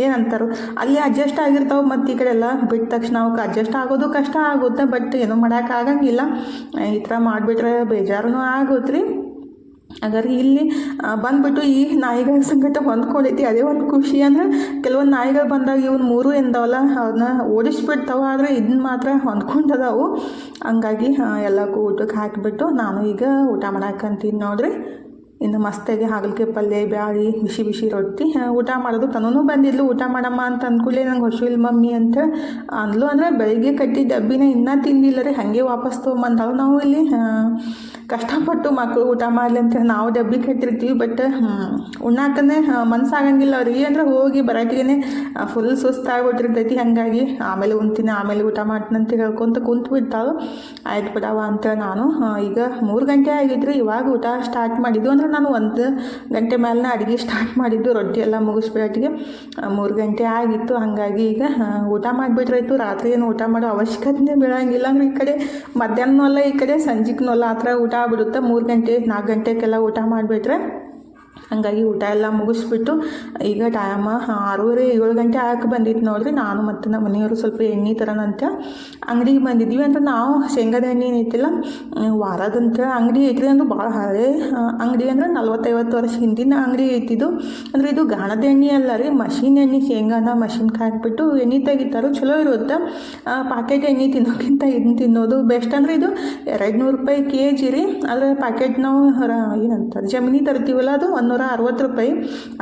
ಏನಂತಾರು ಅಲ್ಲಿ ಅಡ್ಜಸ್ಟ್ ಆಗಿರ್ತಾವೆ ಮತ್ತು ಈ ಕಡೆ ಎಲ್ಲ ಬಿಟ್ಟ ತಕ್ಷಣ ಅವಕ್ಕೆ ಅಡ್ಜಸ್ಟ್ ಆಗೋದು ಕಷ್ಟ ಆಗುತ್ತೆ ಬಟ್ ಏನೂ ಮಾಡೋಕ್ಕಾಗಂಗಿಲ್ಲ ಈ ಥರ ಮಾಡಿಬಿಟ್ರೆ ಬೇಜಾರೂ ಆಗುತ್ತೆ ರೀ. ಹಾಗಾದ್ರೆ ಇಲ್ಲಿ ಬಂದ್ಬಿಟ್ಟು ಈ ನಾಯಿಗಳ ಸಂಗಟ ಹೊಂದ್ಕೊಂಡೈತಿ ಅದೇ ಒಂದು ಖುಷಿ ಅಂದ್ರೆ ಕೆಲವೊಂದು ನಾಯಿಗಳು ಬಂದಾಗ ಇವ್ನು ಮೂರು ಎಂದವಲ್ಲ ಅವನ್ನ ಓಡಿಸ್ಬಿಡ್ತಾವ. ಆದರೆ ಇದನ್ನ ಮಾತ್ರ ಹೊಂದ್ಕೊಂಡದವು. ಹಂಗಾಗಿ ಎಲ್ಲಕ್ಕೂ ಊಟಕ್ಕೆ ಹಾಕಿಬಿಟ್ಟು ನಾನು ಈಗ ಊಟ ಮಾಡಾಕಂತೀನಿ ನೋಡ್ರಿ. ಇನ್ನು ಮಸ್ತಾಗಿ ಹಾಗಲಕಾಯಿ ಪಲ್ಯ, ಬ್ಯಾಳಿ, ಬಿಸಿ ಬಿಸಿ ರೊಟ್ಟಿ. ಊಟ ಮಾಡೋದು ತನೂ ಬಂದಿದ್ಲು. ಊಟ ಮಾಡಮ್ಮ ಅಂತ ಅಂದ್ಕೂಡಲೇ ನಂಗೆ ಹೊಶಿಲ್ ಮಮ್ಮಿ ಅಂತ ಅಂದ್ಲು. ಅಂದರೆ ಬೆಳಿಗ್ಗೆ ಕಟ್ಟಿ ಡಬ್ಬಿನ ಇನ್ನೂ ತಿಂದಿಲ್ಲ ರೀ. ಹಾಗೆ ವಾಪಸ್ ತೊಗೊಂಬಂದಾಳು ನಾವು ಇಲ್ಲಿ. ಕಷ್ಟಪಟ್ಟು ಮಕ್ಕಳು ಊಟ ಮಾಡಲಿ ಅಂತ ನಾವು ಡಬ್ಬಿ ಕಟ್ಟಿರ್ತೀವಿ. ಬಟ್ ಉಣ್ಣಾಕನೇ ಮನ್ಸಾಗಂಗಿಲ್ಲ ಅವ್ರಿಗೆ. ಅಂದ್ರೆ ಹೋಗಿ ಬರೋಟಿಗೆ ಫುಲ್ ಸುಸ್ತಾಗ್ಬಿಟ್ಟಿರ್ತೈತಿ ಹಾಗಾಗಿ ಆಮೇಲೆ ಉಣ್ತೀನಿ, ಆಮೇಲೆ ಊಟ ಮಾಡ್ತೀನಿ ಅಂತ ಹೇಳ್ಕೊಂತ ಕುಂತು ಬಿಡ್ತಾವೆ ಆಯ್ತು ಬಿಡವ ಅಂತ ನಾನು. ಈಗ ಮೂರು ಗಂಟೆ ಆಗಿದ್ರಿ ಇವಾಗ ಊಟ ಸ್ಟಾರ್ಟ್ ಮಾಡಿದ್ದು ಅಂದ್ರೆ ನಾನು ಒಂದು ಗಂಟೆ ಮೇಲೆ ಅಡುಗೆ ಸ್ಟಾರ್ಟ್ ಮಾಡಿದ್ದು, ರೊಟ್ಟಿ ಎಲ್ಲ ಮುಗಿಸ್ಬೇಟಿಗೆ ಮೂರು ಗಂಟೆ ಆಗಿತ್ತು. ಹಾಗಾಗಿ ಈಗ ಊಟ ಮಾಡಿಬಿಟ್ರಾಯ್ತು ರಾತ್ರಿ ಏನು ಊಟ ಮಾಡೋ ಅವಶ್ಯಕತೆ ಬೀಳಂಗಿಲ್ಲ. ಅಂದ್ರೆ ಈ ಕಡೆ ಮಧ್ಯಾಹ್ನ ಅಲ್ಲ, ಈ ಕಡೆ ಸಂಜೆಗೂ ಅಲ್ಲ. ಆ ಥರ ಊಟ ಆಗ್ಬಿಡುತ್ತೆ. ಮೂರು ಗಂಟೆ, ನಾಲ್ಕು ಗಂಟೆಗೆಲ್ಲ ಊಟ ಮಾಡಿಬಿಟ್ರೆ ಹಾಗಾಗಿ ಊಟ ಎಲ್ಲ ಮುಗಿಸ್ಬಿಟ್ಟು ಈಗ ಟೈಮ ಆರೂವರೆ, ಏಳು ಗಂಟೆ ಆಕೆ ಬಂದಿತ್ತು ನೋಡ್ರಿ. ನಾನು ಮತ್ತು ನಮ್ಮ ಮನೆಯವರು ಸ್ವಲ್ಪ ಎಣ್ಣೆ ತರೋಣಂತ. ಅಂಗಡಿಗೆ ಬಂದಿದ್ದೀವಿ ಅಂದ್ರೆ ನಾವು ಶೇಂಗಾದ ಎಣ್ಣೆ ಏನೈತಿಲ್ಲ ವಾರದಂತ ಅಂಗಡಿ ಐತ್ರಿ ಅಂದ್ರೆ ಭಾಳ ಹಳೆ ಅಂಗಡಿ ಅಂದ್ರೆ ನಲ್ವತ್ತೈವತ್ತು ವರ್ಷ ಹಿಂದಿನ ಅಂಗಡಿ ಐತಿದ್ದು ಅಂದರೆ ಇದು ಗಾಣದ ಎಣ್ಣೆ ಅಲ್ಲ ರೀ, ಮಷಿನ್ ಎಣ್ಣೆ, ಶೇಂಗಾನ ಮಷಿನ್ ಹಾಕ್ಬಿಟ್ಟು ಎಣ್ಣೆ ತೆಗಿತಾರೆ. ಚಲೋ ಇರುತ್ತೆ. ಪಾಕೆಟ್ ಎಣ್ಣೆ ತಿನ್ನೋಕ್ಕಿಂತ ಇದನ್ನ ತಿನ್ನೋದು ಬೆಸ್ಟ್ ಅಂದರೆ ಇದು ಎರಡು ನೂರು ರೂಪಾಯಿ ಕೆ ಜಿ ರೀ. ಆದರೆ ಪ್ಯಾಕೆಟ್ ನಾವು ಏನಂತಾರೆ ಜಮೀನಿ ತರ್ತೀವಲ್ಲ ಅದು ಒಂದೂರ ಅರವತ್ತು ರೂಪಾಯಿ.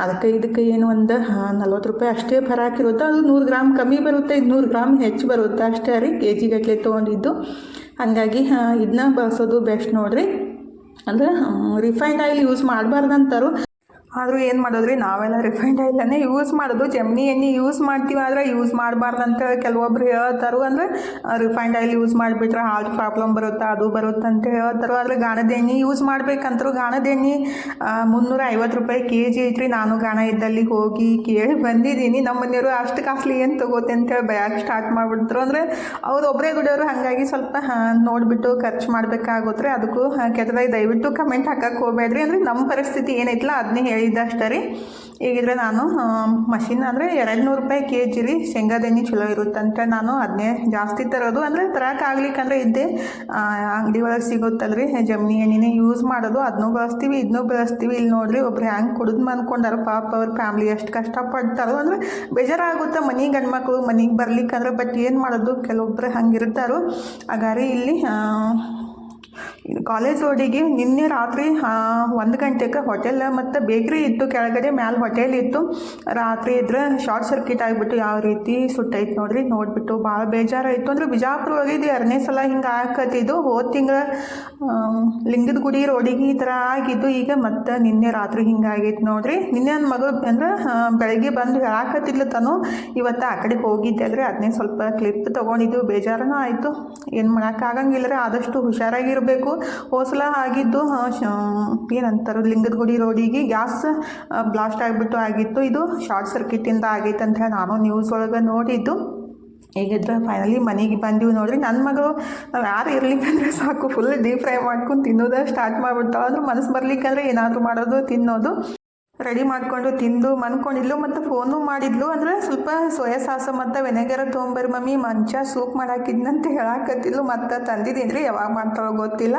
ಅದಕ್ಕೆ ಇದಕ್ಕೆ ಏನು ಒಂದು ನಲ್ವತ್ತು ರೂಪಾಯಿ ಅಷ್ಟೇ ಫರ ಹಾಕಿರುತ್ತೆ. ಅದು ನೂರು ಗ್ರಾಮ್ ಕಮ್ಮಿ ಬರುತ್ತೆ ಇದು ನೂರು ಗ್ರಾಮ್ ಹೆಚ್ಚು ಬರುತ್ತೆ ಅಷ್ಟೇ ರೀ ಕೆ ಜಿ ಗಟ್ಟಲೆ ತೊಗೊಂಡಿದ್ದು. ಹಾಗಾಗಿ ಇದನ್ನ ಬಳಸೋದು ಬೆಸ್ಟ್ ನೋಡಿರಿ. ಅಂದ್ರೆ ರಿಫೈನ್ಡ್ ಆಯಿಲ್ ಯೂಸ್ ಮಾಡಬಾರ್ದಂತಾರು ಆದರೂ ಏನು ಮಾಡೋದ್ರಿ, ನಾವೆಲ್ಲ ರಿಫೈಂಡ್ ಆಯಿಲನ್ನೇ ಯೂಸ್ ಮಾಡೋದು. ಜಮ್ನಿ ಎಣ್ಣೆ ಯೂಸ್ ಮಾಡ್ತೀವಿ ಆದರೆ ಯೂಸ್ ಅಂತ ಕೆಲವೊಬ್ರು ಹೇಳ್ತಾರು. ಅಂದರೆ ರಿಫೈಂಡ್ ಆಯಿಲ್ ಯೂಸ್ ಮಾಡಿಬಿಟ್ರೆ ಹಾರ್ಟ್ ಪ್ರಾಬ್ಲಮ್ ಬರುತ್ತೆ, ಅದು ಬರುತ್ತೆ ಅಂತ ಹೇಳ್ತಾರೋ. ಆದರೆ ಗಾಣದ ಎಣ್ಣೆ ಯೂಸ್ ಮಾಡ್ಬೇಕಂತರೂ ಗಾಣದ ಎಣ್ಣೆ ಮುನ್ನೂರ ಐವತ್ತು ರೂಪಾಯಿ ಕೆ ಜಿ ಐತ್ರಿ. ನಾನು ಗಾಣ ಇದ್ದಲ್ಲಿ ಹೋಗಿ ಕೇಳಿ ಬಂದಿದ್ದೀನಿ. ನಮ್ಮ ಮನೆಯವರು ಅಷ್ಟು ಕಾಸ್ಟ್ಲಿ ಏನು ತಗೋತೆ ಅಂತೇಳಿ ಬ್ಯಾಗ್ ಸ್ಟಾರ್ಟ್ ಮಾಡಿಬಿಡ್ತಾರೆ ಅಂದರೆ, ಅವ್ರು ಒಬ್ಬರೇ ದುಡಿಯೋರು ಹಾಗಾಗಿ ಸ್ವಲ್ಪ ನೋಡಿಬಿಟ್ಟು ಖರ್ಚು ಮಾಡಬೇಕಾಗುತ್ತೆ ಅದಕ್ಕೂ ಕೆಟ್ಟದಾಗಿ ದಯವಿಟ್ಟು ಕಮೆಂಟ್ ಹಾಕಕ್ಕೆ ಹೋಗ್ಬೇಡ್ರಿ. ಅಂದರೆ, ನಮ್ಮ ಪರಿಸ್ಥಿತಿ ಏನೈತಿಲ್ಲ ಅದನ್ನೇ ಹೇಳಿದ್ದೆ ಅಷ್ಟೇ ರೀ. ಈಗಿದ್ರೆ ನಾನು ಮಷಿನ್ ಅಂದರೆ ಎರಡು ನೂರು ರೂಪಾಯಿ ಕೆ ಜಿ ರೀ ಶೇಂಗಾದೆಣ್ಣೆ ಚಲೋ ಇರುತ್ತಂತ. ನಾನು ಅದನ್ನೇ ಜಾಸ್ತಿ ತರೋದು. ಅಂದರೆ ತರಕ್ಕೆ ಆಗ್ಲಿಕ್ಕಂದ್ರೆ ಇದ್ದೆ ಅಂಗಡಿ ಒಳಗೆ ಸಿಗುತ್ತಲ್ರಿ. ಜಮ್ನಿ ಎಣ್ಣೆನೇ ಯೂಸ್ ಮಾಡೋದು. ಅದನ್ನೂ ಬಳಸ್ತೀವಿ ಇದನ್ನೂ ಬಳಸ್ತೀವಿ. ಇಲ್ಲಿ ನೋಡ್ರಿ ಒಬ್ರು ಹ್ಯಾಂಗೆ ಕುಡಿದು ಅಂದ್ಕೊಂಡಾರ ಪಾಪ ಅವ್ರ ಫ್ಯಾಮ್ಲಿ ಎಷ್ಟು ಕಷ್ಟಪಡ್ತಾರೋ. ಅಂದರೆ ಬೇಜಾರಾಗುತ್ತೆ ಮನೆ ಗಂಡ್ಮಕ್ಳು ಮನೆಗೆ ಬರ್ಲಿಕ್ಕಂದ್ರೆ ಬಟ್ ಏನು ಮಾಡೋದು? ಕೆಲವೊಬ್ರು ಹಂಗಿರ್ತಾರೋ. ಹಾಗಾರಿ ಇಲ್ಲಿ ಕಾಲೇಜ್ ರೋಡಿಗೆ ನಿನ್ನೆ ರಾತ್ರಿ ಒಂದು ಗಂಟೆಗೆ ಹೋಟೆಲ್ ಮತ್ತು ಬೇಕ್ರಿ ಇತ್ತು, ಕೆಳಗಡೆ ಮ್ಯಾಲೆ ಹೋಟೆಲ್ ಇತ್ತು. ರಾತ್ರಿ ಇದ್ರೆ ಶಾರ್ಟ್ ಸರ್ಕ್ಯೂಟ್ ಆಗಿಬಿಟ್ಟು ಯಾವ ರೀತಿ ಸುಟ್ಟೈತೆ ನೋಡ್ರಿ, ನೋಡಿಬಿಟ್ಟು ಭಾಳ ಬೇಜಾರಾಯಿತು. ಅಂದ್ರೆ ಬಿಜಾಪುರ ಹೋಗಿದ್ದು ಎರಡನೇ ಸಲ ಹಿಂಗೆ ಆಕತಿದ್ದು ಹೋದ ತಿಂಗಳ ಲಿಂಗದ ಗುಡಿ ರೋಡಿಗೆ ಈ ಥರ ಆಗಿದ್ದು. ಈಗ ಮತ್ತೆ ನಿನ್ನೆ ರಾತ್ರಿ ಹಿಂಗಾಗೈತೆ ನೋಡ್ರಿ. ನಿನ್ನೆ ನನ್ನ ಮಗಳು ಅಂದ್ರೆ ಬೆಳಗ್ಗೆ ಬಂದು ಹೇಳಾಕತ್ತಿದ್ಲು ತಾನು. ಇವತ್ತು ಆ ಕಡೆ ಹೋಗಿದ್ದೆ ಅಲ್ರಿ. ಅದನ್ನೇ ಸ್ವಲ್ಪ ಕ್ಲಿಪ್ ತೊಗೊಂಡಿದ್ದು. ಬೇಜಾರನೂ ಆಯಿತು. ಏನು ಮಾಡೋಕ್ಕಾಗಂಗಿಲ್ಲ ರೀ ಆದಷ್ಟು ಹುಷಾರಾಗಿರಬೇಕು. ಹೋಸಲ ಆಗಿದ್ದು ಏನಂತಾರೆ ಲಿಂಗದ ಗುಡಿ ರೋಡಿಗೆ ಗ್ಯಾಸ್ ಬ್ಲಾಸ್ಟ್ ಆಗಿಬಿಟ್ಟು ಆಗಿತ್ತು. ಇದು ಶಾರ್ಟ್ ಸರ್ಕ್ಯೂಟಿಂದ ಆಗೈತೆ ಅಂತ ಹೇಳಿ ನಾನು ನ್ಯೂಸ್ ಒಳಗೆ ನೋಡಿದ್ದು. ಹೇಗಿದ್ರೆ ಫೈನಲಿ ಮನೆಗೆ ಬಂದೀವಿ ನೋಡ್ರಿ. ನನ್ನ ಮಗಳು ನಾವು ಯಾರು ಇರ್ಲಿಕ್ಕಂದ್ರೆ ಸಾಕು. ಫುಲ್ ಡೀಪ್ ಫ್ರೈ ಮಾಡ್ಕೊಂಡು ತಿನ್ನೋದೇ ಸ್ಟಾರ್ಟ್ ಮಾಡಿಬಿಡ್ತಾಳೆ. ಅಂದ್ರೆ ಮನಸ್ಸು ಬರ್ಲಿಕ್ಕಂದ್ರೆ ಏನಾದರೂ ಮಾಡೋದು, ತಿನ್ನೋದು. ರೆಡಿ ಮಾಡಿಕೊಂಡು ತಿಂದು ಮನ್ಕೊಂಡಿದ್ಲು ಮತ್ತು ಫೋನು ಮಾಡಿದ್ಲು. ಅಂದರೆ ಸ್ವಲ್ಪ ಸೋಯಾ ಸಾಸ ಮತ್ತು ವೆನೆಗರ ತೊಗೊಂಬರ್ ಮಮ್ಮಿ ಮಂಚ ಸೂಪ್ ಮಾಡಾಕಿದ್ನಂತ ಹೇಳಾಕತ್ತಿದ್ಲು. ಮತ್ತು ತಂದಿದ್ದೀನಿ ರೀ ಯಾವಾಗ ಮಾಡ್ತಾಳೋ ಗೊತ್ತಿಲ್ಲ.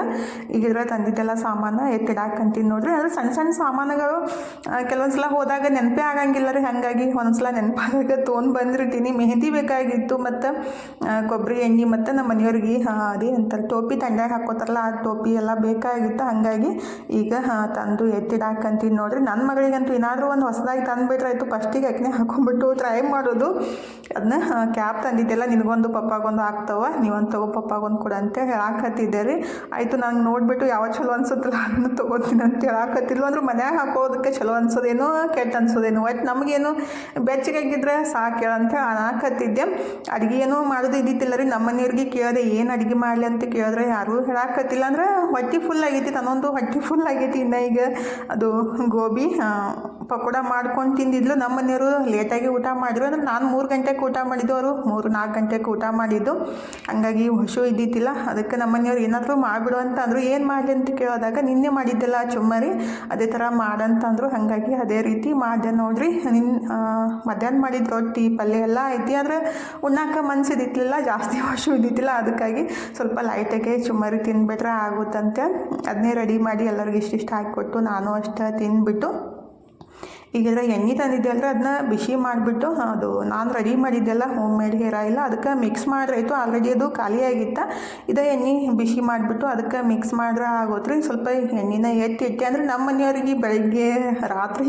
ಈಗಿದ್ರೆ ತಂದಿದ್ದೆಲ್ಲ ಸಾಮಾನು ಎತ್ತಿಡಾಕಂತೀನಿ ನೋಡ್ರಿ. ಅಂದರೆ ಸಣ್ಣ ಸಣ್ಣ ಸಾಮಾನುಗಳು ಕೆಲವೊಂದು ಸಲ ಹೋದಾಗ ನೆನಪೇ ಆಗಂಗಿಲ್ಲ ರೀ. ಹಾಗಾಗಿ ಒಂದೊಂದ್ಸಲ ನೆನಪಾದಾಗ ತೊಗೊಂಡು ಬಂದಿರ್ತೀನಿ. ಮೆಹಂದಿ ಬೇಕಾಗಿತ್ತು ಮತ್ತು ಕೊಬ್ಬರಿ ಎಣ್ಣೆ ಮತ್ತು ನಮ್ಮ ಮನೆಯವ್ರಿಗೆ. ಅದೇ ಅಂತಾರೆ. ಟೋಪಿ ತಂಡ್ಯಾಗ ಹಾಕೋತಾರಲ್ಲ, ಆ ಟೋಪಿ ಎಲ್ಲ ಬೇಕಾಗಿತ್ತು. ಹಾಗಾಗಿ ಈಗ, ಹಾಂ, ತಂದು ಎತ್ತಿಡಾಕಂತೀನಿ ನೋಡ್ರಿ. ನನ್ನ ಮಗಳಿಗಂತೂ ಏನಾದರೂ ಒಂದು ಹೊಸದಾಗಿ ತಂದುಬಿಟ್ರಾಯ್ತು ಫಸ್ಟಿಗೆ ಅಕ್ನೆ ಹಾಕೊಂಡ್ಬಿಟ್ಟು ಟ್ರೈ ಮಾಡೋದು. ಅದನ್ನ ಕ್ಯಾಪ್ ತಂದಿದ್ದೆಲ್ಲ ನಿನಗೊಂದು ಪಪ್ಪಾಗೊಂದು ಆಗ್ತಾವ ನೀವೊಂದು ತಗೋ ಪಪ್ಪಾಗೊಂದು ಕೊಡು ಅಂತ ಹೇಳಾಕತ್ತಿದ್ದೆ ರೀ ಆಯಿತು ನಂಗೆ ನೋಡಿಬಿಟ್ಟು ಯಾವ ಚಲೋ ಅನ್ಸುತ್ತಲ್ಲ ಅದನ್ನ ತೊಗೋತೀನಿ ಅಂತ ಹೇಳಾಕತ್ತಿಲ್ವ ಅಂದ್ರೆ ಮನ್ಯಾಗ ಹಾಕೋದಕ್ಕೆ ಚಲೋ ಅನ್ಸೋದೇನೋ ಕೆಟ್ಟ ಅನ್ಸೋದೇನೋ. ಒಟ್ಟು ನಮಗೇನು ಬೆಚ್ಚಗಾಗಿದ್ರೆ ಸಾಕು ಅಂತ ಹಾಕತ್ತಿದ್ದೆ ಅಡುಗೆ ಏನೋ ಮಾಡೋದು ಇದ್ದಿತ್ತಿಲ್ಲ ರೀ. ನಮ್ಮ ಮನೆಯವ್ರಿಗೆ ಕೇಳಿದೆ ಏನು ಅಡುಗೆ ಮಾಡಲಿ? ಅಂತ ಕೇಳಿದ್ರೆ ಯಾರು ಹೇಳಾಕತ್ತಿಲ್ಲ. ಅಂದ್ರೆ ಹೊಟ್ಟೆ ಫುಲ್ ಆಗೈತಿ ತನ್ನೊಂದು ಹೊಟ್ಟೆ ಫುಲ್ ಆಗೈತಿ ಇನ್ನ ಈಗ. ಅದು ಗೋಬಿ ಆ, ಪಕೋಡ ಮಾಡ್ಕೊಂಡು ತಿಂದಿದ್ಲು. ನಮ್ಮ ಮನೆಯವರು ಲೇಟಾಗಿ ಊಟ ಮಾಡಿದ್ರು. ಅಂದ್ರೆ ನಾನು ಮೂರು ಗಂಟೆಗೆ ಊಟ ಮಾಡಿದ್ದು ಅವರು. ಮೂರು, ನಾಲ್ಕು ಗಂಟೆಗೆ ಊಟ ಮಾಡಿದ್ದು. ಹಂಗಾಗಿ ಹಸು ಇದ್ದಿದ್ದಿಲ್ಲ. ಅದಕ್ಕೆ ನಮ್ಮ ಮನೆಯವ್ರು ಏನಾದರೂ ಮಾಡಿಬಿಡು ಅಂತ ಅಂದರು. ಏನು ಮಾಡಲಿ ಅಂತ ಕೇಳಿದಾಗ ನಿನ್ನೆ ಮಾಡಿದ್ದೆಲ್ಲ ಚುಮ್ಮರಿ. ಅದೇ ಥರ ಮಾಡಂತಂದ್ರು ಹಾಗಾಗಿ ಅದೇ ರೀತಿ ಮಾಡಿದೆ ನೋಡ್ರಿ. ನಿನ್ನ ಮಧ್ಯಾಹ್ನ ಮಾಡಿದ ರೊಟ್ಟಿ, ಪಲ್ಯ ಎಲ್ಲ ಐತಿ ಆದರೆ ಉಣ್ಣಾಕ ಮನ್ಸಿದ್ದಿತ್ತಿಲ್ಲ ಜಾಸ್ತಿ ಹಸು ಇದ್ದಿದ್ದಿಲ್ಲ. ಅದಕ್ಕಾಗಿ ಸ್ವಲ್ಪ ಲೈಟಾಗೆ ಚುಮ್ಮರಿ ತಿನ್ಬಿಟ್ರೆ ಆಗುತ್ತಂತೆ. ಅದನ್ನೇ ರೆಡಿ ಮಾಡಿ ಎಲ್ಲರಿಗೂ ಇಷ್ಟಿಷ್ಟು ಹಾಕಿಕೊಟ್ಟು ನಾನು ಅಷ್ಟೇ ತಿಂದ್ಬಿಟ್ಟು ಈಗಿದ್ರೆ ಎಣ್ಣೆ ತಂದಿದ್ದೆ ಅಂದ್ರೆ ಅದನ್ನ ಬಿಸಿ ಮಾಡಿಬಿಟ್ಟು ಅದು ನಾನು ರೆಡಿ ಮಾಡಿದ್ದೆಲ್ಲ ಹೋಮ್ ಮೇಡ್ ಹೇರ್ ಆಯಿಲ್ ಅದಕ್ಕೆ ಮಿಕ್ಸ್ ಮಾಡ್ರಾಯ್ತು ಆಲ್ರೆಡಿ ಅದು ಖಾಲಿಯಾಗಿತ್ತು ಇದೇ ಎಣ್ಣೆ ಬಿಸಿ ಮಾಡಿಬಿಟ್ಟು ಅದಕ್ಕೆ ಮಿಕ್ಸ್ ಮಾಡ್ರೆ ಆಗೋತ್ರಿ. ಸ್ವಲ್ಪ ಎಣ್ಣೆನ ಎತ್ತಿ ಇಟ್ಟೆ ಅಂದ್ರೆ ನಮ್ಮ ಮನೆಯವ್ರಿಗೆ ಬೆಳಗ್ಗೆ ರಾತ್ರಿ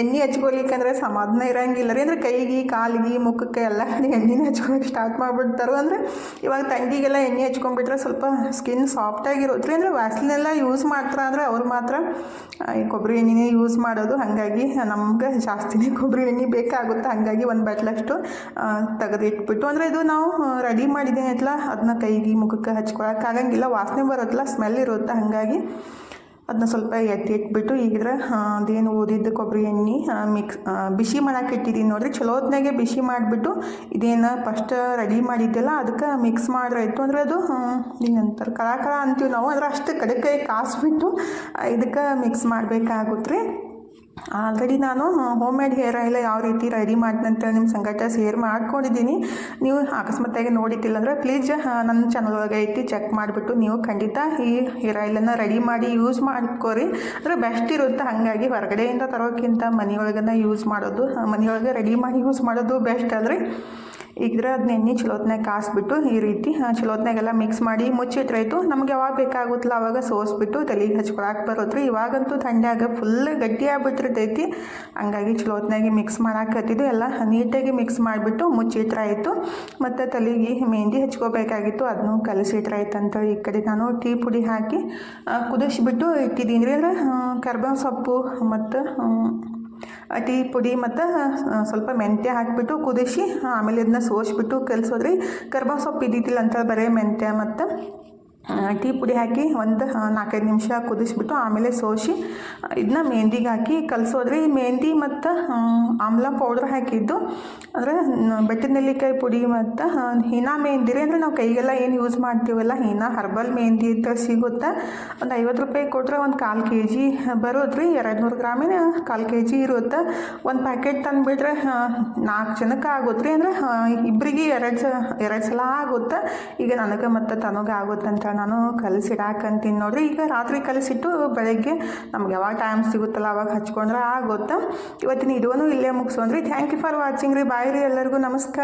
ಎಣ್ಣೆ ಹಚ್ಕೊಲಿಕ್ಕಂದ್ರೆ ಸಮಾಧಾನ ಇರಂಗಿಲ್ಲ ರೀ. ಅಂದ್ರೆ ಕೈಗೆ, ಕಾಲಿಗೆ, ಮುಖಕ್ಕೆ ಎಲ್ಲ ಎಣ್ಣೆನ ಹಚ್ಕೊಳಕ್ಕೆ ಸ್ಟಾರ್ಟ್ ಮಾಡಿಬಿಡ್ತಾರೆ ಅಂದರೆ ಇವಾಗ ತಂಗಿಗೆಲ್ಲ ಎಣ್ಣೆ ಹಚ್ಕೊಂಡ್ಬಿಟ್ರೆ ಸ್ವಲ್ಪ ಸ್ಕಿನ್ ಸಾಫ್ಟಾಗಿರುತ್ತೆ ಆಗಿರೋತ್ರಿ. ಅಂದರೆ ವ್ಯಾಸ್ಲಿನೆಲ್ಲ ಯೂಸ್ ಮಾಡ್ತಾರೆ ಅಂದರೆ ಅವ್ರು ಮಾತ್ರ ಈ ಕೊಬ್ಬರಿ ಎಣ್ಣೆನೇ ಯೂಸ್ ಮಾಡೋದು. ಹಾಗಾಗಿ ನಮ್ಗೆ ಜಾಸ್ತಿನೇ ಕೊಬ್ಬರಿ ಎಣ್ಣೆ ಬೇಕಾಗುತ್ತೆ. ಹಾಗಾಗಿ ಒಂದು ಬಟ್ಲಷ್ಟು ತೆಗೆದಿಟ್ಬಿಟ್ಟು, ಅಂದರೆ ಇದು ನಾವು ರೆಡಿ ಮಾಡಿದ್ದೇನೈತಲ್ಲ ಅದನ್ನ ಕೈಗೆ, ಮುಖಕ್ಕೆ ಹಚ್ಕೊಳಕ್ಕೆ ಆಗಂಗಿಲ್ಲ. ವಾಸನೆ ಬರುತ್ತಲ್ಲ ಸ್ಮೆಲ್ ಇರುತ್ತೆ. ಹಾಗಾಗಿ ಅದನ್ನ ಸ್ವಲ್ಪ ಎತ್ತಿ ಇಟ್ಬಿಟ್ಟು, ಈಗಿದ್ರೆ ಅದೇನು ಓದಿದ್ದು ಕೊಬ್ಬರಿ ಎಣ್ಣೆ ಮಿಕ್ಸ್ ಬಿಸಿ ಮಾಡಕ್ಕೆ ಇಟ್ಟಿದ್ದೀನಿ ನೋಡ್ರಿ. ಚಲೋ ಹೊತ್ನಾಗೆ ಬಿಸಿ ಮಾಡಿಬಿಟ್ಟು, ಇದೇನು ಫಸ್ಟ್ ರೆಡಿ ಮಾಡಿದ್ದೆಲ್ಲ, ಅದಕ್ಕೆ ಮಿಕ್ಸ್ ಮಾಡ್ರಾಯ್ತು ಅಂದ್ರೆ ಅದು ಏನಂತಾರೆ ಕಳ ಕಳ ಅಂತೀವಿ ನಾವು. ಅಂದ್ರೆ ಅಷ್ಟು ಕಡಕ್ಕೆ ಕಾಸ್ಬಿಟ್ಟು ಇದಕ್ಕೆ ಮಿಕ್ಸ್ ಮಾಡಬೇಕಾಗುತ್ತೆ ರೀ. ಆಲ್ರೆಡಿ ನಾನು ಹೋಮ್ ಮೇಡ್ ಹೇರ್ ಆಯಿಲ್ ಯಾವ ರೀತಿ ರೆಡಿ ಮಾಡ್ದಂತ ನಿಮ್ಮ ಸಂಗಟ ಶೇರ್ ಮಾಡ್ಕೊಂಡಿದ್ದೀನಿ. ನೀವು ಅಕಸ್ಮಾತಾಗಿ ನೋಡಿದ್ದಿಲ್ಲ ಅಂದರೆ ಪ್ಲೀಸ್ ನನ್ನ ಚಾನಲ್ ಒಳಗೆ ಐತಿ ಚೆಕ್ ಮಾಡಿಬಿಟ್ಟು ನೀವು ಖಂಡಿತ ಈ ಹೇರ್ ಆಯಿಲನ್ನು ರೆಡಿ ಮಾಡಿ ಯೂಸ್ ಮಾಡ್ಕೋರಿ. ಅಂದರೆ ಬೆಸ್ಟ್ ಇರುತ್ತೆ, ಹಾಗಾಗಿ ಹೊರಗಡೆಯಿಂದ ತರೋಕ್ಕಿಂತ ಮನೆಯೊಳಗನ್ನು ಯೂಸ್ ಮಾಡೋದು ಮನೆಯೊಳಗೆ ರೆಡಿ ಮಾಡಿ ಯೂಸ್ ಮಾಡೋದು ಬೆಸ್ಟ್ ಅಲ್ರಿ. ಈಗಿದ್ರೆ ಅದನ್ನ ಎಣ್ಣೆ ಚಲೋತ್ನಾಗ ಕಾಸ್ಬಿಟ್ಟು ಈ ರೀತಿ ಚಲೋತ್ನಾಗೆಲ್ಲ ಮಿಕ್ಸ್ ಮಾಡಿ ಮುಚ್ಚಿಟ್ರಾಯ್ತು. ನಮ್ಗೆ ಯಾವಾಗ ಬೇಕಾಗುತ್ತಲ್ಲ ಅವಾಗ ಸೋಸ್ಬಿಟ್ಟು ತಲೆಗೆ ಹಚ್ಕೊಳಕ್ಕೆ ಬರೋದ್ರಿ ಇವಾಗಂತೂ ಥಂಡ್ಯಾಗ ಫುಲ್ ಗಟ್ಟಿ ಆಗ್ಬಿಟ್ಟಿರ್ತೈತಿ. ಹಂಗಾಗಿ ಚಲೋತ್ನಾಗೆ ಮಿಕ್ಸ್ ಮಾಡಾಕತ್ತಿದ್ದು. ಎಲ್ಲ ನೀಟಾಗಿ ಮಿಕ್ಸ್ ಮಾಡಿಬಿಟ್ಟು ಮುಚ್ಚಿಟ್ರಾಯ್ತು. ಮತ್ತು ತಲೆಗೆ ಮೆಹಂದಿ ಹಚ್ಕೋಬೇಕಾಗಿತ್ತು. ಅದನ್ನು ಕಲಸಿಟ್ರಾಯ್ತು ಅಂತ ಈ ಕಡೆ ನಾನು ಟೀ ಪುಡಿ ಹಾಕಿ ಕುದಿಸ್ಬಿಟ್ಟು ಇಟ್ಟಿದ್ದೀನಿ ರೀ ಅಂದರೆ ಕರ್ಬೇವು ಸೊಪ್ಪು ಮತ್ತು ಟೀ ಪುಡಿ ಮತ್ತು ಸ್ವಲ್ಪ ಮೆಂತ್ಯ ಹಾಕಿಬಿಟ್ಟು ಕುದಿಸಿ ಆಮೇಲೆ ಇದನ್ನ ಸೋಸಿಬಿಟ್ಟು ಕಲಿಸೋದ್ರಿ. ಕರ್ಬಾ ಸೊಪ್ಪು ಇದ್ದಿದ್ದಿಲ್ಲ ಅಂತ ಬರೀ ಮೆಂತ್ಯ ಮತ್ತು ಟೀ ಪುಡಿ ಹಾಕಿ ಒಂದು ನಾಲ್ಕೈದು ನಿಮಿಷ ಕುದಿಸ್ಬಿಟ್ಟು ಆಮೇಲೆ ಸೋಸಿ ಇದನ್ನ ಮೆಹಂದಿಗೆ ಹಾಕಿ ಕಲಿಸೋದ್ರಿ ಮೆಹಂದಿ ಮತ್ತು ಆಮ್ಲ ಪೌಡ್ರ್ ಹಾಕಿದ್ದು, ಅಂದರೆ ಬೆಟ್ಟದ ನೆಲ್ಲಿಕಾಯಿ ಪುಡಿ ಮತ್ತು ಹೀನಾ ಮೆಹಂದಿ ರೀ, ಅಂದರೆ ನಾವು ಕೈಗೆಲ್ಲ ಏನು ಯೂಸ್ ಮಾಡ್ತೀವಲ್ಲ, ಹೀನಾ ಹರ್ಬಲ್ ಮೆಹಂದಿ ಅಂತ ಸಿಗುತ್ತೆ. ಒಂದು ಐವತ್ತು ರೂಪಾಯಿ ಕೊಟ್ಟರೆ ಒಂದು ಕಾಲು ಕೆ ಜಿ ಬರೋದು ರೀ ಎರಡು ನೂರು ಗ್ರಾಮಿನ ಕಾಲು ಕೆ ಜಿ ಇರುತ್ತೆ. ಒಂದು ಪ್ಯಾಕೆಟ್ ತಂದುಬಿಟ್ರೆ ನಾಲ್ಕು ಜನಕ್ಕೆ ಆಗುತ್ತೆ ರೀ, ಅಂದರೆ ಇಬ್ಬರಿಗೆ ಎರಡು ಎರಡು ಸಲ ಆಗುತ್ತೆ. ಈಗ ನನಗೆ ಮತ್ತು ತನಗೆ ಆಗುತ್ತೆ ಅಂತ ನಾನು ಕಲಸಿಡಾಕಂತೀನಿ ನೋಡ್ರಿ. ಈಗ ರಾತ್ರಿ ಕಲಸಿಟ್ಟು ಬೆಳಗ್ಗೆ ನಮ್ಗೆ ಯಾವಾಗ ಟೈಮ್ ಸಿಗುತ್ತಲ್ಲ ಅವಾಗ ಹಚ್ಕೊಂಡ್ರೆ ಆಗುತ್ತೆ? ಇವತ್ತಿನ ಇದೂ ಇಲ್ಲೇ ಮುಗಿಸೋನ್ರಿ ಥ್ಯಾಂಕ್ ಯು ಫಾರ್ ವಾಚಿಂಗ್ ರೀ. ಬಾಯ್ ರೀ ಎಲ್ಲರಿಗೂ. ನಮಸ್ಕಾರ.